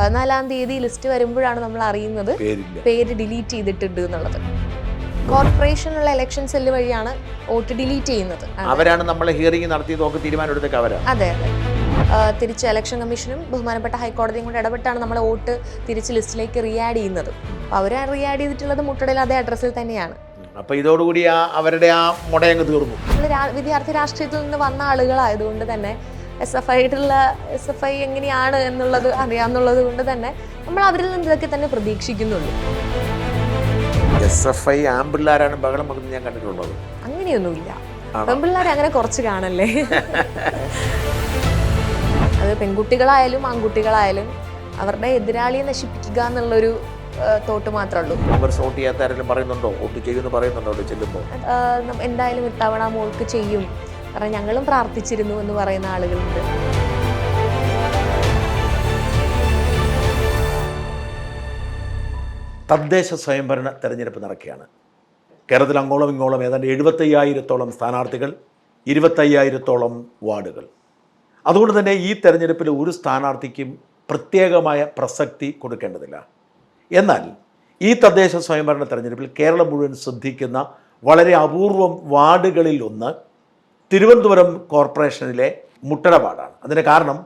പതിനാലാം തീയതി ലിസ്റ്റ് വരുമ്പോഴാണ് നമ്മൾ അറിയുന്നത് പേര് ഡിലീറ്റ് ചെയ്തിട്ടുണ്ട് എന്നുള്ളത്. കോർപ്പറേഷനുള്ള ഇലക്ഷൻ സെല്ല് വഴിയാണ് വോട്ട് ഡിലീറ്റ് ചെയ്യുന്നത്. അവരാണ് നമ്മളെ ഹിയറിംഗ് നടത്തി തീരുമാനം എടുത്തേക്ക് അവരാണ് അതെ അതെ. തിരിച്ച് ഇലക്ഷൻ കമ്മീഷനും ബഹുമാനപ്പെട്ട ഹൈക്കോടതിയും കൂടെ ഇടപെട്ടാണ് നമ്മളെ വോട്ട് തിരിച്ച് ലിസ്റ്റിലേക്ക് റീആഡ് ചെയ്യുന്നത്. അവർ റീആഡ് ചെയ്തിട്ടുള്ളത് മുട്ടടയിൽ അതേ അഡ്രസ്സിൽ തന്നെയാണ്. അപ്പൊ ഇതോടുകൂടി ആ അവരുടെ ആ മുടയങ്ങ് തീർന്നു. നമ്മൾ വിദ്യാർത്ഥി രാഷ്ട്രീയത്തിൽ നിന്ന് വന്ന ആളുകളായതുകൊണ്ട് തന്നെ എസ് എഫ് ഐയിട്ടുള്ള എസ് എഫ് ഐ എങ്ങനെയാണ് എന്നുള്ളത് അറിയാമെന്നുള്ളത് കൊണ്ട് തന്നെ നമ്മൾ അവരിൽ നിന്ന് ഇതൊക്കെ തന്നെ പ്രതീക്ഷിക്കുന്നുള്ളൂ. എസ് എഫ് ഐ ആമ്പിള്ളാരാണ് ബഹളം വെക്കുന്നത് ഞാൻ കണ്ടിട്ടുള്ളത് അങ്ങനെയൊന്നുമില്ല? പെൺപിള്ളേരെ അങ്ങനെ കുറച്ച് കാണല്ലേ? അത് പെൺകുട്ടികളായാലും ആൺകുട്ടികളായാലും അവരുടെ എതിരാളിയെ നശിപ്പിക്കുക എന്നുള്ളൊരു തോട്ട് മാത്രമേ ഉള്ളൂ. കോൺഗ്രസ് വോട്ട് ചെയ്യാത്ത ആരെങ്കിലും പറയുന്നുണ്ടോ? വോട്ട് ചെയ്യുമെന്ന് പറയുന്നുണ്ടോ അവിടെ ചെല്ലുമ്പോൾ? ആ, നം- എന്തായാലും ഇത്തവണ മോൾക്ക് ചെയ്യും. കാരണം ഞങ്ങളും പ്രാർത്ഥിച്ചിരുന്നു എന്ന് പറയുന്ന ആളുകളുണ്ട്. തദ്ദേശ സ്വയംഭരണ തെരഞ്ഞെടുപ്പ് നടക്കുകയാണ്. കേരളത്തിൽ അങ്ങോളം ഇങ്ങോളം ഏതാണ്ട് എഴുപത്തയ്യായിരത്തോളം സ്ഥാനാർത്ഥികൾ ഇരുപത്തയ്യായിരത്തോളം വാർഡുകൾ. അതുകൊണ്ട് തന്നെ ഈ തെരഞ്ഞെടുപ്പിൽ ഒരു സ്ഥാനാർത്ഥിക്കും പ്രത്യേകമായ പ്രസക്തി കൊടുക്കേണ്ടതില്ല. എന്നാൽ ഈ തദ്ദേശ സ്വയംഭരണ തെരഞ്ഞെടുപ്പിൽ കേരളം മുഴുവൻ ശ്രദ്ധിക്കുന്ന വളരെ അപൂർവം വാർഡുകളിൽ ഒന്ന് തിരുവനന്തപുരം കോർപ്പറേഷനിലെ മുട്ടട വാർഡാണ്. അതിന് കാരണം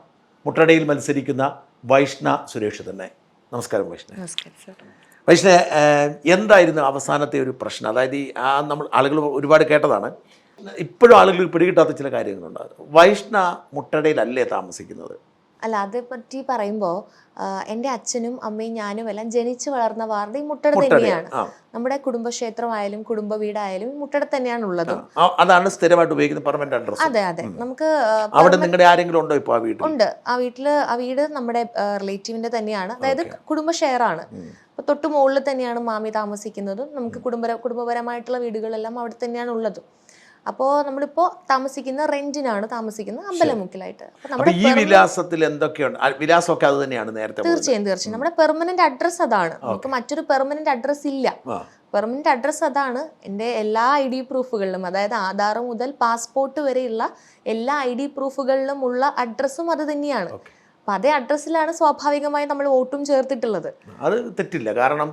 മുട്ടടയിൽ മത്സരിക്കുന്ന വൈഷ്ണ സുരേഷ് തന്നെ. നമസ്കാരം വൈഷ്ണ. വൈഷ്ണ എന്തായിരുന്നു അവസാനത്തെ ഒരു പ്രശ്നം? അതായത് ഈ ആ നമ്മൾ ആളുകൾ ഒരുപാട് കേട്ടതാണ്. ഇപ്പോഴും ആളുകൾ പിടികിട്ടാത്ത ചില കാര്യങ്ങളുണ്ട്. വൈഷ്ണ മുട്ടടയിലല്ലേ താമസിക്കുന്നത്? അല്ല അതേപ്പറ്റി പറയുമ്പോൾ എന്റെ അച്ഛനും അമ്മയും ഞാനും എല്ലാം ജനിച്ചു വളർന്ന വാർഡ് ഈ മുട്ടട തന്നെയാണ്. നമ്മുടെ കുടുംബക്ഷേത്രമായാലും കുടുംബ വീടായാലും ഈ മുട്ടട തന്നെയാണ് ഉള്ളത് അതാണ് സ്ഥിരമായിട്ട് ഉപയോഗിക്കുന്നത് പെർമനന്റ് അഡ്രസ് അതെ അതെ. നമുക്ക് അവിടെ നിങ്ങളുടെ ആരെങ്കിലും ഉണ്ടോ ഇപ്പോൾ ആ വീട്ടിൽ? ഉണ്ട്. ആ വീട്ടിൽ ആ വീട് നമ്മുടെ റിലേറ്റീവിന്റെ തന്നെയാണ്. അതായത് കുടുംബ ഷെയർ ആണ് അപ്പൊ തൊട്ട് മുകളിൽ തന്നെയാണ് മാമി താമസിക്കുന്നതും. നമുക്ക് കുടുംബ കുടുംബപരമായിട്ടുള്ള വീടുകളെല്ലാം അവിടെ തന്നെയാണ് ഉള്ളത് അപ്പോൾ നമ്മളിപ്പോ താമസിക്കുന്ന റെന്റിനാണ് താമസിക്കുന്നത് അമ്പലമുക്കിലായിട്ട്. അപ്പൊ അപ്പൊ നമ്മുടെ ഈ വിലാസത്തിൽ എന്തൊക്കെയുണ്ട്? വിലാസമൊക്കെ അത് തന്നെയാണ് നേരത്തെ. തീർച്ചയായും തീർച്ചയായും. നമ്മുടെ പെർമനന്റ് അഡ്രസ് അതാണ്. നമുക്ക് മറ്റൊരു പെർമനന്റ് അഡ്രസ് ഇല്ല. പെർമനന്റ് അഡ്രസ് അതാണ് എന്റെ എല്ലാ ഐ ഡി പ്രൂഫുകളിലും അതായത് ആധാർ മുതൽ പാസ്പോർട്ട് വരെയുള്ള എല്ലാ ഐ ഡി പ്രൂഫുകളിലും ഉള്ള അഡ്രസ്സും അത് തന്നെയാണ്. അപ്പൊ അതേ അഡ്രസ്സിലാണ് സ്വാഭാവികമായി നമ്മൾ വോട്ടും ചേർത്തിട്ടുള്ളത്. അത് തെറ്റില്ല. കാരണം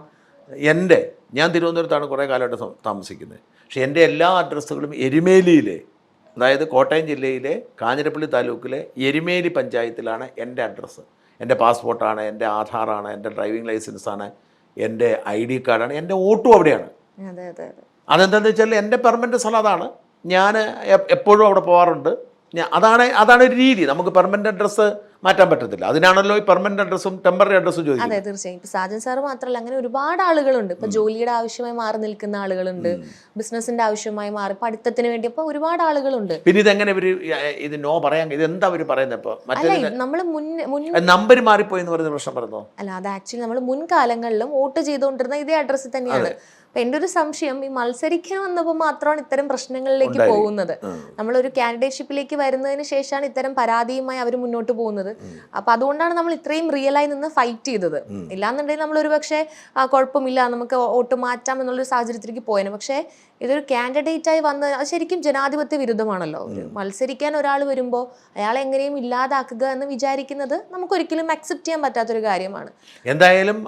എന്റെ ഞാൻ തിരുവനന്തപുരത്താണ് കുറേ കാലമായിട്ട് താമസിക്കുന്നത്. പക്ഷേ എന്റെ എല്ലാ അഡ്രസ്സുകളും എരുമേലിയിലെ അതായത് കോട്ടയം ജില്ലയിലെ കാഞ്ഞിരപ്പള്ളി താലൂക്കിലെ എരുമേലി പഞ്ചായത്തിലാണ് എന്റെ അഡ്രസ്സ്. എന്റെ പാസ്പോർട്ടാണ് എന്റെ ആധാറാണ് എന്റെ ഡ്രൈവിംഗ് ലൈസൻസാണ് എന്റെ ഐ ഡി കാർഡാണ് എന്റെ വോട്ടും അവിടെയാണ്. അതെ അതെ അതെ. അതെന്താണെന്ന് വെച്ചാൽ എന്റെ പെർമനന്റ് സ്ഥലം അതാണ്. ഞാൻ എപ്പോഴും അവിടെ പോകാറുണ്ട് ഞാൻ അതാണ് അതാണ് ഒരു രീതി. നമുക്ക് പെർമനന്റ് അഡ്രസ്സ് മാറ്റാൻ പറ്റത്തില്ല. അതിനാണല്ലോ ഈ പെർമനന്റ് അഡ്രസ്സും ടെമ്പററി അഡ്രസ്സും ചോദിക്കുന്നത്. അതെ തീർച്ചയായും. ഇപ്പൊ സാജൻ സാർ മാത്രമല്ല അങ്ങനെ ഒരുപാട് ആളുകളുണ്ട്. ഇപ്പൊ ജോലിയുടെ ആവശ്യമായി മാറി നിൽക്കുന്ന ആളുകളുണ്ട്. ബിസിനസിന്റെ ആവശ്യമായി മാറി പഠിത്തത്തിന് വേണ്ടി. അപ്പൊ ഒരുപാട് ആളുകളുണ്ട്. പിന്നെ ഇതെങ്ങനെ ഇവർ ഇത് നോ പറയാൻ ഇത് എന്താ അവർ പറയുന്നത് ഇപ്പൊ? അല്ല നമ്മൾ മുൻ മുൻ നമ്പർ മാറിപ്പോയി എന്ന് പറയുന്ന പ്രശ്നം പറഞ്ഞോ അല്ല അത് ആക്ച്വലി നമ്മൾ മുൻകാലങ്ങളിലും വോട്ട് ചെയ്തുകൊണ്ടിരുന്ന ഇതേ അഡ്രസ്സിൽ തന്നെയാണ്. അപ്പൊ എന്റെ ഒരു സംശയം ഈ മത്സരിക്കാൻ വന്നപ്പോൾ മാത്രമാണ് ഇത്തരം പ്രശ്നങ്ങളിലേക്ക് പോകുന്നത്. നമ്മളൊരു കാൻഡിഡേറ്റ്ഷിപ്പിലേക്ക് വരുന്നതിന് ശേഷമാണ് ഇത്തരം പരാതിയുമായി അവർ മുന്നോട്ട് പോകുന്നത്. അപ്പൊ അതുകൊണ്ടാണ് നമ്മൾ ഇത്രയും റിയലായി നിന്ന് ഫൈറ്റ് ചെയ്തത്. ഇല്ലാന്നുണ്ടെങ്കിൽ നമ്മൾ ഒരു പക്ഷേ കുഴപ്പമില്ല നമുക്ക് വോട്ട് മാറ്റാം എന്നുള്ളൊരു സാഹചര്യത്തിലേക്ക് പോയേനെ. പക്ഷേ ഇതൊരു കാൻഡിഡേറ്റ് ആയി വന്ന് അത് ശരിക്കും ജനാധിപത്യ വിരുദ്ധമാണല്ലോ. മത്സരിക്കാൻ ഒരാൾ വരുമ്പോൾ അയാളെ എങ്ങനെയും ഇല്ലാതാക്കുക എന്ന് വിചാരിക്കുന്നത് നമുക്കൊരിക്കലും അക്സെപ്റ്റ് ചെയ്യാൻ പറ്റാത്തൊരു കാര്യമാണ്. എന്തായാലും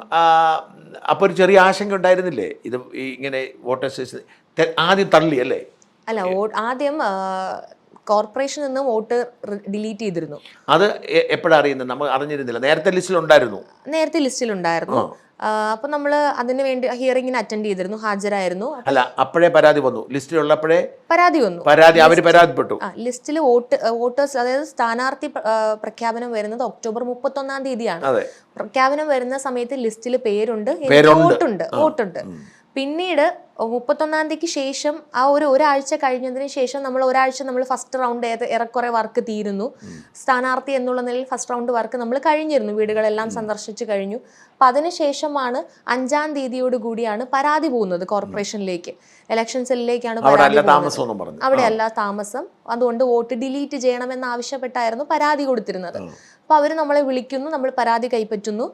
അപ്പോൾ ഒരു ചെറിയ ആശങ്ക ഉണ്ടായിരുന്നില്ലേ? ഇത് ഇങ്ങനെ വോട്ടേഴ്സ് ആദ്യം തള്ളി അല്ലേ? അല്ല ആദ്യം കോർപ്പറേഷനിൽ നിന്ന് വോട്ട് ഡിലീറ്റ് ചെയ്തിരുന്നു. അത് എപ്പോഴാണ് അറിയുന്നത്? നമ്മൾ അറിഞ്ഞിരുന്നില്ല. നേരത്തെ ലിസ്റ്റിൽ ഉണ്ടായിരുന്നു. നേരത്തെ ലിസ്റ്റിൽ ഉണ്ടായിരുന്നു. അപ്പൊ നമ്മൾ അതിന് വേണ്ടി ഹിയറിംഗിന് അറ്റൻഡ് ചെയ്തിരുന്നു ഹാജരായിരുന്നു. അല്ല അപ്പോഴേ പരാതി വന്നു. ലിസ്റ്റിലുള്ളപ്പോഴേ പരാതി വന്നു. പരാതി അവർ പരാതിപ്പെട്ടു. ലിസ്റ്റിൽ വോട്ട് വോട്ടേഴ്സ് അതായത് സ്ഥാനാർത്ഥി പ്രഖ്യാപനം വരുന്നത് ഒക്ടോബർ മുപ്പത്തി ഒന്നാം തീയതിയാണ് പ്രഖ്യാപനം വരുന്ന സമയത്ത് ലിസ്റ്റിൽ പേരുണ്ട്. വോട്ടുണ്ട്. വോട്ടുണ്ട്. പിന്നീട് മുപ്പത്തൊന്നാം തീയതിക്ക് ശേഷം ആ ഒരു ഒരാഴ്ച കഴിഞ്ഞതിന് ശേഷം നമ്മൾ ഒരാഴ്ച നമ്മൾ ഫസ്റ്റ് റൗണ്ട് ഏറെക്കുറെ വർക്ക് തീരുന്നു. സ്ഥാനാർത്ഥി എന്നുള്ള നിലയിൽ ഫസ്റ്റ് റൗണ്ട് വർക്ക് നമ്മൾ കഴിഞ്ഞിരുന്നു. വീടുകളെല്ലാം സന്ദർശിച്ചു കഴിഞ്ഞു. അപ്പം അതിനുശേഷമാണ് അഞ്ചാം തീയതിയോട് കൂടിയാണ് പരാതി പോകുന്നത് കോർപ്പറേഷനിലേക്ക്. ഇലക്ഷൻ സെല്ലിലേക്കാണ് അവിടെ അല്ല താമസം അതുകൊണ്ട് വോട്ട് ഡിലീറ്റ് ചെയ്യണമെന്ന് ആവശ്യപ്പെട്ടായിരുന്നു പരാതി കൊടുത്തിരുന്നത്. അപ്പോൾ അവർ നമ്മളെ വിളിക്കുന്നു. നമ്മൾ പരാതി കൈപ്പറ്റുന്നു.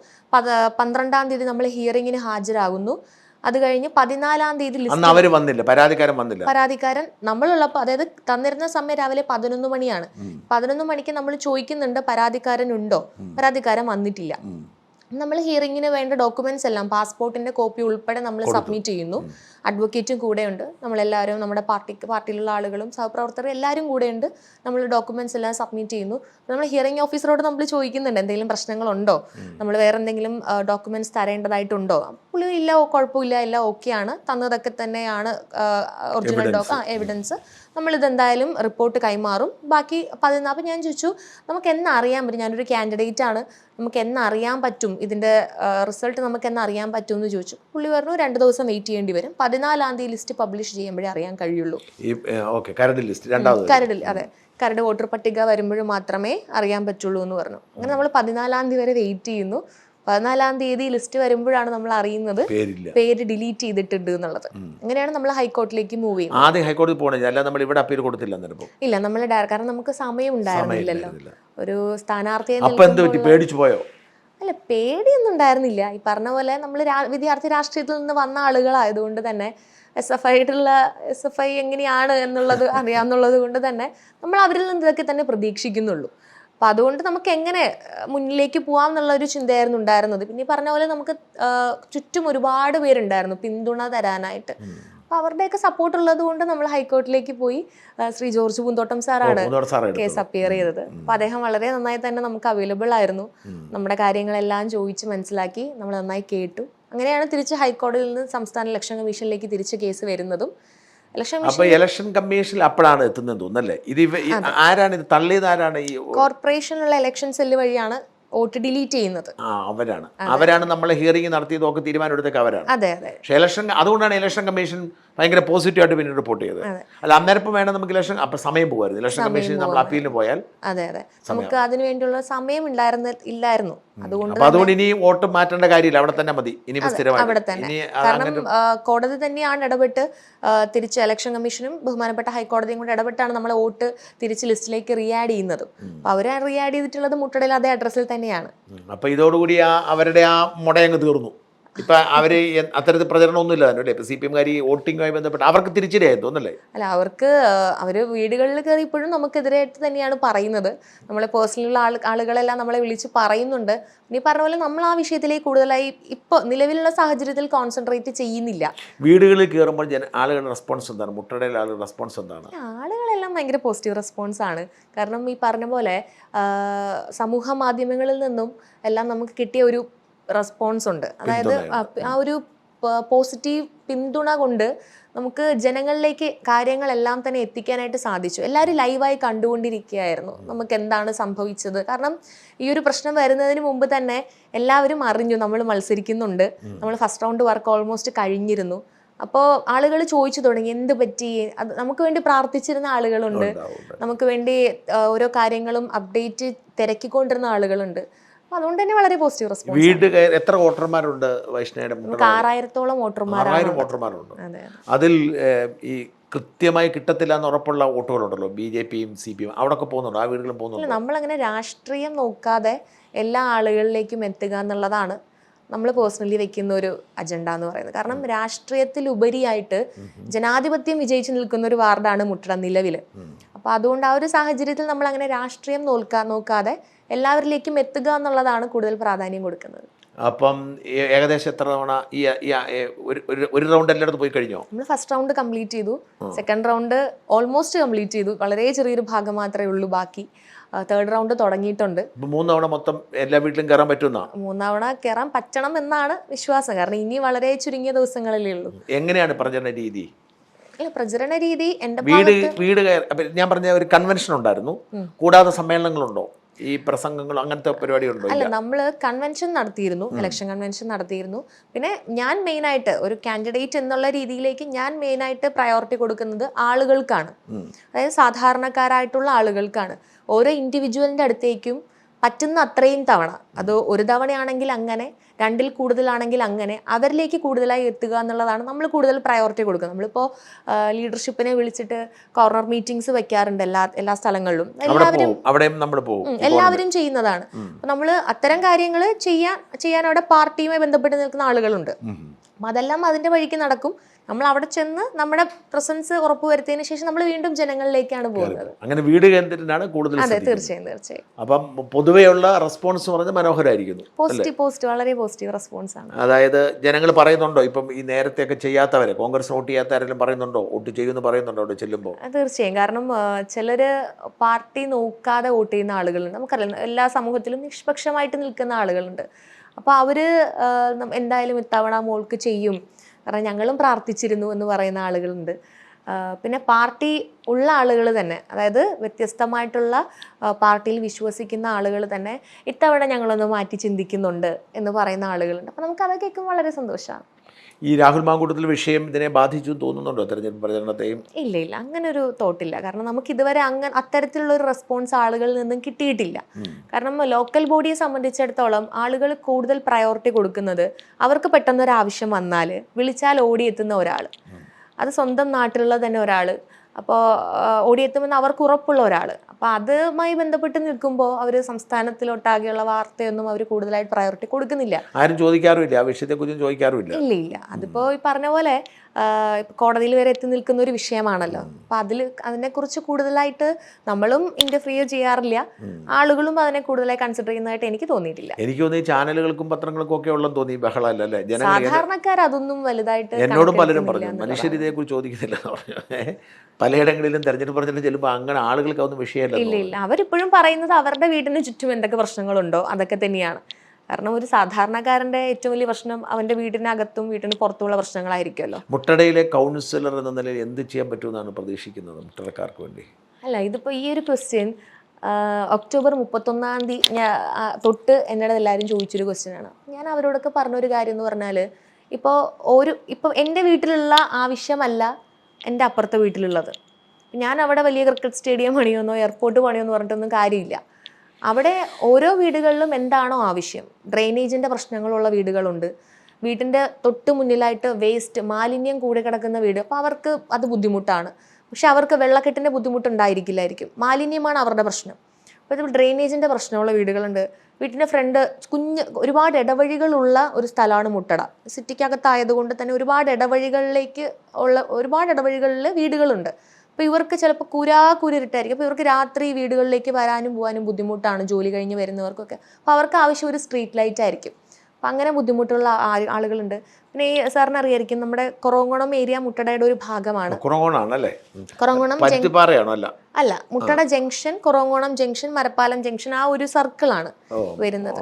പന്ത്രണ്ടാം തീയതി നമ്മൾ ഹിയറിങ്ങിന് ഹാജരാകുന്നു. അത് കഴിഞ്ഞ് പതിനാലാം തീയതി അന്ന് അവർ വന്നില്ല പരാതിക്കാരൻ വന്നില്ല. പരാതിക്കാരൻ നമ്മളുള്ളപ്പോൾ അതായത് തന്നിരുന്ന സമയം രാവിലെ പതിനൊന്ന് മണിയാണ്. പതിനൊന്ന് മണിക്ക് നമ്മൾ ചോദിക്കുന്നുണ്ട് പരാതിക്കാരൻ ഉണ്ടോ? പരാതിക്കാരൻ വന്നിട്ടില്ല. നമ്മൾ ഹിയറിങ്ങിന് വേണ്ട ഡോക്യുമെന്റ്സ് എല്ലാം പാസ്പോർട്ടിന്റെ കോപ്പി ഉൾപ്പെടെ നമ്മൾ സബ്മിറ്റ് ചെയ്യുന്നു. അഡ്വക്കേറ്റും കൂടെയുണ്ട്. നമ്മളെല്ലാവരും നമ്മുടെ പാർട്ടി പാർട്ടിയിലുള്ള ആളുകളും സഹപ്രവർത്തകരും എല്ലാവരും കൂടെയുണ്ട്. നമ്മൾ ഡോക്യുമെന്റ്സ് എല്ലാം സബ്മിറ്റ് ചെയ്യുന്നു. നമ്മൾ ഹിയറിംഗ് ഓഫീസറോട് നമ്മൾ ചോദിക്കുന്നുണ്ട് എന്തെങ്കിലും പ്രശ്നങ്ങളുണ്ടോ? നമ്മൾ വേറെ എന്തെങ്കിലും ഡോക്യുമെന്റ്സ് തരേണ്ടതായിട്ടുണ്ടോ? പുള്ളി ഇല്ല കുഴപ്പമില്ല എല്ലാം ആണ്. തന്നതൊക്കെ തന്നെയാണ് ഒറിജിനൽ ഡോക്യ ആ എവിഡൻസ് നമ്മളിത് എന്തായാലും റിപ്പോർട്ട് കൈമാറും. ബാക്കി പതിനാ അപ്പം ഞാൻ ചോദിച്ചു നമുക്ക് എന്നറിയാൻ പറ്റും? ഞാനൊരു കാൻഡിഡേറ്റ് ആണ്. നമുക്ക് എന്നറിയാൻ പറ്റും? ഇതിന്റെ റിസൾട്ട് നമുക്ക് എന്ന് അറിയാൻ പറ്റും എന്ന് ചോദിച്ചു. പുള്ളി പറഞ്ഞു രണ്ട് ദിവസം വെയിറ്റ് ചെയ്യേണ്ടി വരും. പതിനാലാം തീയതി ലിസ്റ്റ് പബ്ലിഷ് ചെയ്യുമ്പോഴേ അറിയാൻ കഴിയുള്ളൂ. കരട് ലിസ്റ്റ് കരടിൽ അതെ. കരട് വോട്ടർ പട്ടിക വരുമ്പോഴും മാത്രമേ അറിയാൻ പറ്റുള്ളൂ എന്ന് പറഞ്ഞു. അങ്ങനെ നമ്മൾ പതിനാലാം തീയതി വരെ വെയിറ്റ് ചെയ്യുന്നു. പതിനാലാം തീയതി ലിസ്റ്റ് വരുമ്പോഴാണ് നമ്മൾ അറിയുന്നത്. പേര് ഡിലീറ്റ് ചെയ്തിട്ടുണ്ട് എന്നുള്ളത്. അങ്ങനെയാണ് നമ്മൾ ഹൈക്കോർട്ടിലേക്ക് മൂവ് ചെയ്യുന്നത്. ആദ്യം ഹൈക്കോടതി പോകണേ അല്ല നമ്മൾ ഇവിടെ അപ്പീൽ കൊടുത്തില്ല ഇല്ല നമ്മൾ കാരണം നമുക്ക് സമയം ഉണ്ടായിരുന്നില്ലല്ലോ. ഒരു സ്ഥാനാർത്ഥിയെ പേടിച്ചു പോയോ? അല്ല പേടിയൊന്നും ഉണ്ടായിരുന്നില്ല. ഈ പറഞ്ഞ പോലെ നമ്മൾ വിദ്യാർത്ഥി രാഷ്ട്രീയത്തിൽ നിന്ന് വന്ന ആളുകളായതുകൊണ്ട് തന്നെ എസ് എഫ് ഐയിട്ടുള്ള എസ് എഫ് ഐ എങ്ങനെയാണ് എന്നുള്ളത് അറിയാമെന്നുള്ളത് കൊണ്ട് തന്നെ നമ്മൾ അവരിൽ നിന്ന് ഇതൊക്കെ തന്നെ പ്രതീക്ഷിക്കുന്നുള്ളൂ. അപ്പം അതുകൊണ്ട് നമുക്ക് എങ്ങനെ മുന്നിലേക്ക് പോകാം എന്നുള്ള ഒരു ചിന്തയായിരുന്നു ഉണ്ടായിരുന്നത്. പിന്നെ ഈ പറഞ്ഞ പോലെ നമുക്ക് ചുറ്റും ഒരുപാട് പേരുണ്ടായിരുന്നു പിന്തുണ തരാനായിട്ട്. അപ്പം അവരുടെയൊക്കെ സപ്പോർട്ട് ഉള്ളത് കൊണ്ട് നമ്മൾ ഹൈക്കോർട്ടിലേക്ക് പോയി ശ്രീ ജോർജ് പൂന്തോട്ടം സാറാണ്. കേസ് അപ്പിയർ ചെയ്തത്. അപ്പൊ അദ്ദേഹം വളരെ നന്നായി തന്നെ നമുക്ക് അവൈലബിൾ ആയിരുന്നു. നമ്മുടെ കാര്യങ്ങളെല്ലാം ചോദിച്ച് മനസ്സിലാക്കി നമ്മൾ നന്നായി കേട്ടു. അങ്ങനെയാണ് തിരിച്ച് ഹൈക്കോടതിയിൽ നിന്ന് സംസ്ഥാന ഇലക്ഷൻ കമ്മീഷനിലേക്ക് തിരിച്ച് കേസ് വരുന്നതും. അപ്പൊ ഇലക്ഷൻ കമ്മീഷൻ അപ്പോഴാണ് എത്തുന്നത് തോന്നല്ലേ ഇത് ആരാണ് ഇത് തള്ളിയത്? ആരാണ് ഈ കോർപ്പറേഷനുള്ള ഇലക്ഷൻ സെല്ല് വഴിയാണ് വോട്ട് ഡിലീറ്റ് ചെയ്യുന്നത്. ആ അവരാണ്. അവരാണ് നമ്മൾ ഹിയറിംഗ് നടത്തിയതൊക്കെ തീരുമാനം എടുത്തൊക്കെ അവരാണ്. അതെ അതെ. പക്ഷേ ഇലക്ഷൻ അതുകൊണ്ടാണ് ഇലക്ഷൻ കമ്മീഷൻ ഭയങ്കര പോസിറ്റീവായിട്ട് പിന്നെ റിപ്പോർട്ട് ചെയ്തത്. അല്ല അന്നേരപ്പം വേണം നമുക്ക് ഇലക്ഷൻ അപ്പൊ സമയം പോകുമായിരുന്നു ഇലക്ഷൻ കമ്മീഷൻ നമ്മൾ അപ്പീലിന് പോയാൽ അതെ അതെ. നമുക്ക് അതിനു വേണ്ടിയുള്ള സമയം ഉണ്ടായിരുന്ന ഇല്ലായിരുന്നു. അതുകൊണ്ട് അതുകൊണ്ട് ഇനി വോട്ട് മാറ്റേണ്ട കാര്യമില്ല. അവിടെ തന്നെ മതി. ഇനി അവിടെ തന്നെ. കാരണം കോടതി തന്നെയാണ് ഇടപെട്ട് തിരിച്ച് ഇലക്ഷൻ കമ്മീഷനും ബഹുമാനപ്പെട്ട ഹൈക്കോടതിയും കൂടെ ഇടപെട്ടാണ് നമ്മൾ വോട്ട് തിരിച്ച് ലിസ്റ്റിലേക്ക് റീആഡ് ചെയ്യുന്നത്. അപ്പൊ അവരെ റീആഡ് ചെയ്തിട്ടുള്ളത് മുട്ടടയിൽ അതേ അഡ്രസ്സിൽ തന്നെയാണ്. അപ്പൊ ഇതോടുകൂടി അവരുടെ ആ മുടയങ്ങ് തീർന്നു. ഇപ്പൊ അവർ അത്തരത്തിൽ പ്രചരണമൊന്നുമില്ല. തന്നെ ഇപ്പൊ സി പി എംകാർ വോട്ടിങ്ങുമായി ബന്ധപ്പെട്ട് അവർക്ക് തിരിച്ചടിയായി തോന്നല്ലേ അല്ല അവർക്ക് അവർ വീടുകളിൽ കയറി ഇപ്പോഴും നമുക്കെതിരായിട്ട് തന്നെയാണ് പറയുന്നത്. നമ്മളെ പേഴ്സണലുള്ള ആൾ ആളുകളെല്ലാം നമ്മളെ വിളിച്ച് പറയുന്നുണ്ട്. നീ ഈ പറഞ്ഞ പോലെ നമ്മൾ ആ വിഷയത്തിലേക്ക് കൂടുതലായി ഇപ്പൊ നിലവിലുള്ള സാഹചര്യത്തിൽ കോൺസെൻട്രേറ്റ് ചെയ്യുന്നില്ല. വീടുകളിൽ കയറുമ്പോൾ ആളുകളുടെ റെസ്പോൺസ് എന്താണ്? മുട്ടടയിലെ ആളുകളുടെ റെസ്പോൺസ് എന്താണ്? ആളുകളെല്ലാം ഭയങ്കര പോസിറ്റീവ് റെസ്പോൺസ് ആണ്. കാരണം ഈ പറഞ്ഞ പോലെ സമൂഹ മാധ്യമങ്ങളിൽ നിന്നും എല്ലാം നമുക്ക് കിട്ടിയ ഒരു റെസ്പോൺസ് ഉണ്ട്. അതായത് ആ, ഒരു പോസിറ്റീവ് പിന്തുണ കൊണ്ട് നമുക്ക് ജനങ്ങളിലേക്ക് കാര്യങ്ങളെല്ലാം തന്നെ എത്തിക്കാനായിട്ട് സാധിച്ചു. എല്ലാവരും ലൈവായി കണ്ടുകൊണ്ടിരിക്കുകയായിരുന്നു. നമുക്ക് എന്താണ് സംഭവിച്ചത്? കാരണം ഈ ഒരു പ്രശ്നം വരുന്നതിന് മുമ്പ് തന്നെ എല്ലാവരും അറിഞ്ഞു നമ്മൾ മത്സരിക്കുന്നുണ്ട്. നമ്മൾ ഫസ്റ്റ് റൗണ്ട് വർക്ക് ഓൾമോസ്റ്റ് കഴിഞ്ഞിരുന്നു. അപ്പോൾ ആളുകൾ ചോദിച്ചു തുടങ്ങി എന്ത് പറ്റി? അത് നമുക്ക് വേണ്ടി പ്രാർത്ഥിച്ചിരുന്ന ആളുകളുണ്ട്. നമുക്ക് വേണ്ടി ഓരോ കാര്യങ്ങളും അപ്ഡേറ്റ് തിരക്കിക്കൊണ്ടിരുന്ന ആളുകളുണ്ട്. അതുകൊണ്ട് തന്നെ വളരെ പോസിറ്റീവ് റെസ്പോൺസ് വീട് എത്ര വോട്ടർമാരുണ്ട് വൈഷ്ണയുടെ ആറായിരത്തോളം ആറായിരം വോട്ടർമാരുണ്ട്. അതെ അതിൽ ഈ കൃത്യമായി കിട്ടത്തില്ല എന്ന് ഉറപ്പുള്ള വോട്ടുകളുണ്ടല്ലോ ബി ജെ പിയും സി പി എം അവിടെ ഒക്കെ പോകുന്നുണ്ടോ? ആ വീടുകളും പോകുന്നുണ്ടോ? നമ്മളങ്ങനെ രാഷ്ട്രീയം നോക്കാതെ എല്ലാ ആളുകളിലേക്കും എത്തുക എന്നുള്ളതാണ് നമ്മൾ പേഴ്സണലി വെക്കുന്ന ഒരു അജണ്ട എന്ന് പറയുന്നത്. കാരണം രാഷ്ട്രീയത്തിൽ ഉപരിയായിട്ട് ജനാധിപത്യം വിജയിച്ചു നിൽക്കുന്ന ഒരു വാർഡാണ് മുട്ടട നിലവിൽ അപ്പോൾ അതുകൊണ്ട് ആ ഒരു സാഹചര്യത്തിൽ നമ്മൾ അങ്ങനെ രാഷ്ട്രീയം നോക്കാ നോക്കാതെ എല്ലാവരിലേക്കും എത്തുക എന്നുള്ളതാണ് കൂടുതൽ പ്രാധാന്യം കൊടുക്കുന്നത്. അപ്പം ഏകദേശം എത്ര തവണ ഈ ഒരു റൗണ്ട് എല്ലായിടത്തും പോയി കഴിഞ്ഞോ? നമ്മൾ ഫസ്റ്റ് റൗണ്ട് കംപ്ലീറ്റ് ചെയ്തു. സെക്കൻഡ് റൗണ്ട് ഓൾമോസ്റ്റ് കംപ്ലീറ്റ് ചെയ്തു. വളരെ ചെറിയൊരു ഭാഗം മാത്രമേ ഉള്ളൂ ബാക്കി. തേർഡ് റൗണ്ട് തുടങ്ങിയിട്ടുണ്ട്. മൂന്നവണ മൂന്ന് മൊത്തം എല്ലാ വീട്ടിലും കയറാൻ പറ്റുന്ന? മൂന്നവണ കയറാൻ പറ്റണം എന്നാണ് വിശ്വാസം. കാരണം ഇനി വളരെ ചുരുങ്ങിയ ദിവസങ്ങളല്ലേ ഉള്ളൂ. എങ്ങനെയാണ് പ്രചരണ രീതി? അല്ല പ്രചരണ രീതി എന്റെ വീട് വീട് ഞാൻ പറഞ്ഞ ഒരു കൺവെൻഷൻ ഉണ്ടായിരുന്നു. കൂടാതെ സമ്മേളനങ്ങളുണ്ടോ? ഈ പ്രസംഗങ്ങൾ അങ്ങനത്തെ പരിപാടികളുണ്ടോ അല്ല നമ്മൾ കൺവെൻഷൻ നടത്തിയിരുന്നു ഇലക്ഷൻ കൺവെൻഷൻ നടത്തിയിരുന്നു. പിന്നെ ഞാൻ മെയിനായിട്ട് ഒരു കാൻഡിഡേറ്റ് എന്നുള്ള രീതിയിലേക്ക് ഞാൻ മെയിനായിട്ട് പ്രയോറിറ്റി കൊടുക്കുന്നത് ആളുകൾക്കാണ്. അതായത് സാധാരണക്കാരായിട്ടുള്ള ആളുകൾക്കാണ്. ഓരോ ഇൻഡിവിജ്വലിന്റെ അടുത്തേക്കും പറ്റുന്ന അത്രയും തവണ. അത് ഒരു തവണയാണെങ്കിൽ അങ്ങനെ രണ്ടിൽ കൂടുതലാണെങ്കിൽ അങ്ങനെ അവരിലേക്ക് കൂടുതലായി എത്തുക എന്നുള്ളതാണ് നമ്മൾ കൂടുതൽ പ്രയോറിറ്റി കൊടുക്കുക നമ്മളിപ്പോൾ ലീഡർഷിപ്പിനെ വിളിച്ചിട്ട് കോർണർ മീറ്റിംഗ്സ് വെക്കാറുണ്ട് എല്ലാ എല്ലാ സ്ഥലങ്ങളിലും. എല്ലാവരും എല്ലാവരും ചെയ്യുന്നതാണ്. നമ്മൾ അത്തരം കാര്യങ്ങൾ ചെയ്യാൻ ചെയ്യാൻ അവിടെ പാർട്ടിയുമായി ബന്ധപ്പെട്ട് നിൽക്കുന്ന ആളുകളുണ്ട്. അപ്പൊ അതെല്ലാം അതിന്റെ വഴിക്ക് നടക്കും. നമ്മൾ അവിടെ ചെന്ന് നമ്മുടെ പ്രസൻസ് ഉറപ്പുവരുത്തിയതിനു ശേഷം നമ്മൾ വീണ്ടും ജനങ്ങളിലേക്കാണ് പോകുന്നത്. അങ്ങനെ വീട് കേന്ദ്രത്തിനാണ് കൂടുതൽ അതെ തീർച്ചയായും തീർച്ചയായും. അപ്പം പൊതുവെയുള്ള റെസ്പോൺസ് പറഞ്ഞ് മനോഹരമായിരിക്കുന്നു പോസിറ്റീവ് പോസിറ്റീവ് വളരെ പോസിറ്റീവ് റെസ്പോൺസ് ആണ്. അതായത് ജനങ്ങൾ പറയുന്നുണ്ടോ ഇപ്പം ഈ നേരത്തെയൊക്കെ ചെയ്യാത്തവരെ കോൺഗ്രസ് വോട്ട് ചെയ്യാത്ത ആരെങ്കിലും പറയുന്നുണ്ടോ വോട്ട് ചെയ്യുമെന്ന് പറയുന്നുണ്ടോ അവിടെ ചെല്ലുമ്പോൾ തീർച്ചയായും. കാരണം ചിലർ പാർട്ടി നോക്കാതെ വോട്ട് ചെയ്യുന്ന ആളുകളുണ്ട്. നമുക്കറിയാം എല്ലാ സമൂഹത്തിലും നിഷ്പക്ഷമായിട്ട് നിൽക്കുന്ന ആളുകളുണ്ട്. അപ്പോൾ അവർ എന്തായാലും ഇത്തവണ മോൾക്ക് ചെയ്യും. കാരണം ഞങ്ങളും പ്രാർത്ഥിച്ചിരുന്നു എന്ന് പറയുന്ന ആളുകളുണ്ട്. പിന്നെ പാർട്ടി ഉള്ള ആളുകൾ തന്നെ അതായത് വ്യത്യസ്തമായിട്ടുള്ള പാർട്ടിയിൽ വിശ്വസിക്കുന്ന ആളുകൾ തന്നെ ഇത്തവണ ഞങ്ങളൊന്ന് മാറ്റി ചിന്തിക്കുന്നുണ്ട് എന്ന് പറയുന്ന ആളുകളുണ്ട്. അപ്പോൾ നമുക്ക് അതൊക്കെ കേൾക്കുമ്പോൾ വളരെ സന്തോഷമാണ് ഈ രാഹുൽ മാങ്കൂട്ടത്തിൽ വിഷയം ഇതിനെ ബാധിച്ചു തോന്നുന്നുണ്ടോ തെരഞ്ഞെടുപ്പ് പ്രചരണത്തെയും? ഇല്ല ഇല്ല. അങ്ങനെ ഒരു തോട്ടില്ല. കാരണം നമുക്ക് ഇതുവരെ അങ്ങനെ അത്തരത്തിലുള്ള ഒരു റെസ്പോൺസ് ആളുകളിൽ നിന്നും കിട്ടിയിട്ടില്ല. കാരണം ലോക്കൽ ബോഡിയെ സംബന്ധിച്ചിടത്തോളം ആളുകൾ കൂടുതൽ പ്രയോറിറ്റി കൊടുക്കുന്നത് അവർക്ക് പെട്ടെന്ന് ഒരു ആവശ്യം വന്നാൽ വിളിച്ചാൽ ഓടിയെത്തുന്ന ഒരാൾ അത് സ്വന്തം നാട്ടിലുള്ള തന്നെ ഒരാൾ അപ്പോൾ ഓടിയെത്തുമെന്ന് അവർക്ക് ഉറപ്പുള്ള ഒരാൾ അപ്പോൾ അതുമായി ബന്ധപ്പെട്ട് നിൽക്കുമ്പോൾ അവർ സംസ്ഥാനത്തിലൊട്ടാകെയുള്ള വാർത്തയൊന്നും അവർ കൂടുതലായിട്ട് പ്രയോറിറ്റി കൊടുക്കുന്നില്ല. ആരും ചോദിക്കാറുമില്ല. ആ വിഷയത്തെക്കുറിച്ച് ചോദിക്കാറുമില്ല. ഇല്ല ഇല്ല അതിപ്പോൾ ഈ പറഞ്ഞ പോലെ കോടതിയിൽ വരെ എത്തി നിൽക്കുന്ന ഒരു വിഷയമാണല്ലോ. അപ്പൊ അതിൽ അതിനെക്കുറിച്ച് കൂടുതലായിട്ട് നമ്മളും ഇന്റർഫിയർ ചെയ്യാറില്ല. ആളുകളും അതിനെ കൂടുതലായി കൺസിഡർ ചെയ്യുന്നതായിട്ട് എനിക്ക് തോന്നിയിട്ടില്ല. എനിക്ക് തോന്നി ചാനലുകൾക്കും പത്രങ്ങൾക്കും ഒക്കെ ഉള്ളെന്ന് തോന്നി ബഹളമല്ല? അല്ലേ? സാധാരണക്കാർ അതൊന്നും വലുതായിട്ട് എന്നോടും പലരും പറഞ്ഞു. മനുഷ്യർ ഇതേക്കുറിച്ച് ചോദിക്കുന്നില്ല? പലയിടങ്ങളിലും തെരഞ്ഞെടുപ്പ് പറഞ്ഞിട്ട് ചെല്ലുമ്പോൾ അങ്ങനെ ആളുകൾക്ക് അതൊന്നും വിഷയമല്ല ഇല്ല ഇല്ല. അവരിപ്പോഴും പറയുന്നത് അവരുടെ വീടിന് ചുറ്റും എന്തൊക്കെ പ്രശ്നങ്ങളുണ്ടോ? അതൊക്കെ തന്നെയാണ്. കാരണം ഒരു സാധാരണക്കാരന്റെ ഏറ്റവും വലിയ പ്രശ്നം അവന്റെ വീടിനകത്തും വീടിന് പുറത്തുമുള്ള പ്രശ്നങ്ങളായിരിക്കുമല്ലോ. മുട്ടടയിലെ കൗൺസിലർ എന്ന നിലയിൽ എന്ത് ചെയ്യാൻ പറ്റുമെന്നാണ് പ്രതീക്ഷിക്കുന്നത് മുട്ടടക്കാർക്ക് വേണ്ടി? അല്ല ഇതിപ്പോ ഈ ഒരു ക്വസ്റ്റ്യൻ ഒക്ടോബർ മുപ്പത്തൊന്നാം തീയതി ഞാൻ തൊട്ട് എന്നോട് എല്ലാവരും ചോദിച്ചൊരു ക്വസ്റ്റ്യൻ ആണ്. ഞാൻ അവരോടൊക്കെ പറഞ്ഞൊരു കാര്യം എന്ന് പറഞ്ഞാൽ ഇപ്പോൾ ഒരു ഇപ്പോൾ എന്റെ വീട്ടിലുള്ള ആവശ്യമല്ല എന്റെ അപ്പുറത്തെ വീട്ടിലുള്ളത്. ഞാൻ അവിടെ വലിയ ക്രിക്കറ്റ് സ്റ്റേഡിയം പണിയൊന്നോ എയർപോർട്ട് പണിയോന്നോ പറഞ്ഞിട്ടൊന്നും കാര്യമില്ല. അവിടെ ഓരോ വീടുകളിലും എന്താണോ ആവശ്യം. ഡ്രെയിനേജിന്റെ പ്രശ്നങ്ങളുള്ള വീടുകളുണ്ട്. വീട്ടിന്റെ തൊട്ട് മുന്നിലായിട്ട് വേസ്റ്റ് മാലിന്യം കൂടി കിടക്കുന്ന വീട്. അപ്പോൾ അവർക്ക് അത് ബുദ്ധിമുട്ടാണ്. പക്ഷെ അവർക്ക് വെള്ളക്കെട്ടിന്റെ ബുദ്ധിമുട്ടുണ്ടായിരിക്കില്ലായിരിക്കും. മാലിന്യമാണ് അവരുടെ പ്രശ്നം. അപ്പോൾ ഡ്രെയിനേജിന്റെ പ്രശ്നമുള്ള വീടുകളുണ്ട്. വീട്ടിന്റെ ഫ്രണ്ട് കുഞ്ഞ് ഒരുപാട് ഇടവഴികളുള്ള ഒരു സ്ഥലമാണ് മുട്ടട. സിറ്റിക്കകത്തായതുകൊണ്ട് തന്നെ ഒരുപാട് ഇടവഴികളിലേക്ക് ഉള്ള ഒരുപാട് ഇടവഴികളിൽ വീടുകളുണ്ട്. അപ്പോൾ ഇവർക്ക് ചിലപ്പോൾ കുരാ കുരിട്ടായിരിക്കും അപ്പോൾ ഇവർക്ക് രാത്രി വീടുകളിലേക്ക് വരാനും പോകാനും ബുദ്ധിമുട്ടാണ് ജോലി കഴിഞ്ഞ് വരുന്നവർക്കൊക്കെ. അപ്പോൾ അവർക്ക് ആവശ്യം ഒരു സ്ട്രീറ്റ് ലൈറ്റ് ആയിരിക്കും. അപ്പം അങ്ങനെ ബുദ്ധിമുട്ടുള്ള ആളുകളുണ്ട്. പിന്നെ ഈ സാറിന് അറിയായിരിക്കും നമ്മുടെ കൊറോങ്ങുളം ഏരിയ മുട്ടടയുടെ ഒരു ഭാഗമാണ്. കുറവോണാണ് അല്ലേ? Muttada junction Kuravankonam junction Marappalam junction ആ ഒരു സർക്കിളാണ് വരുന്നത്.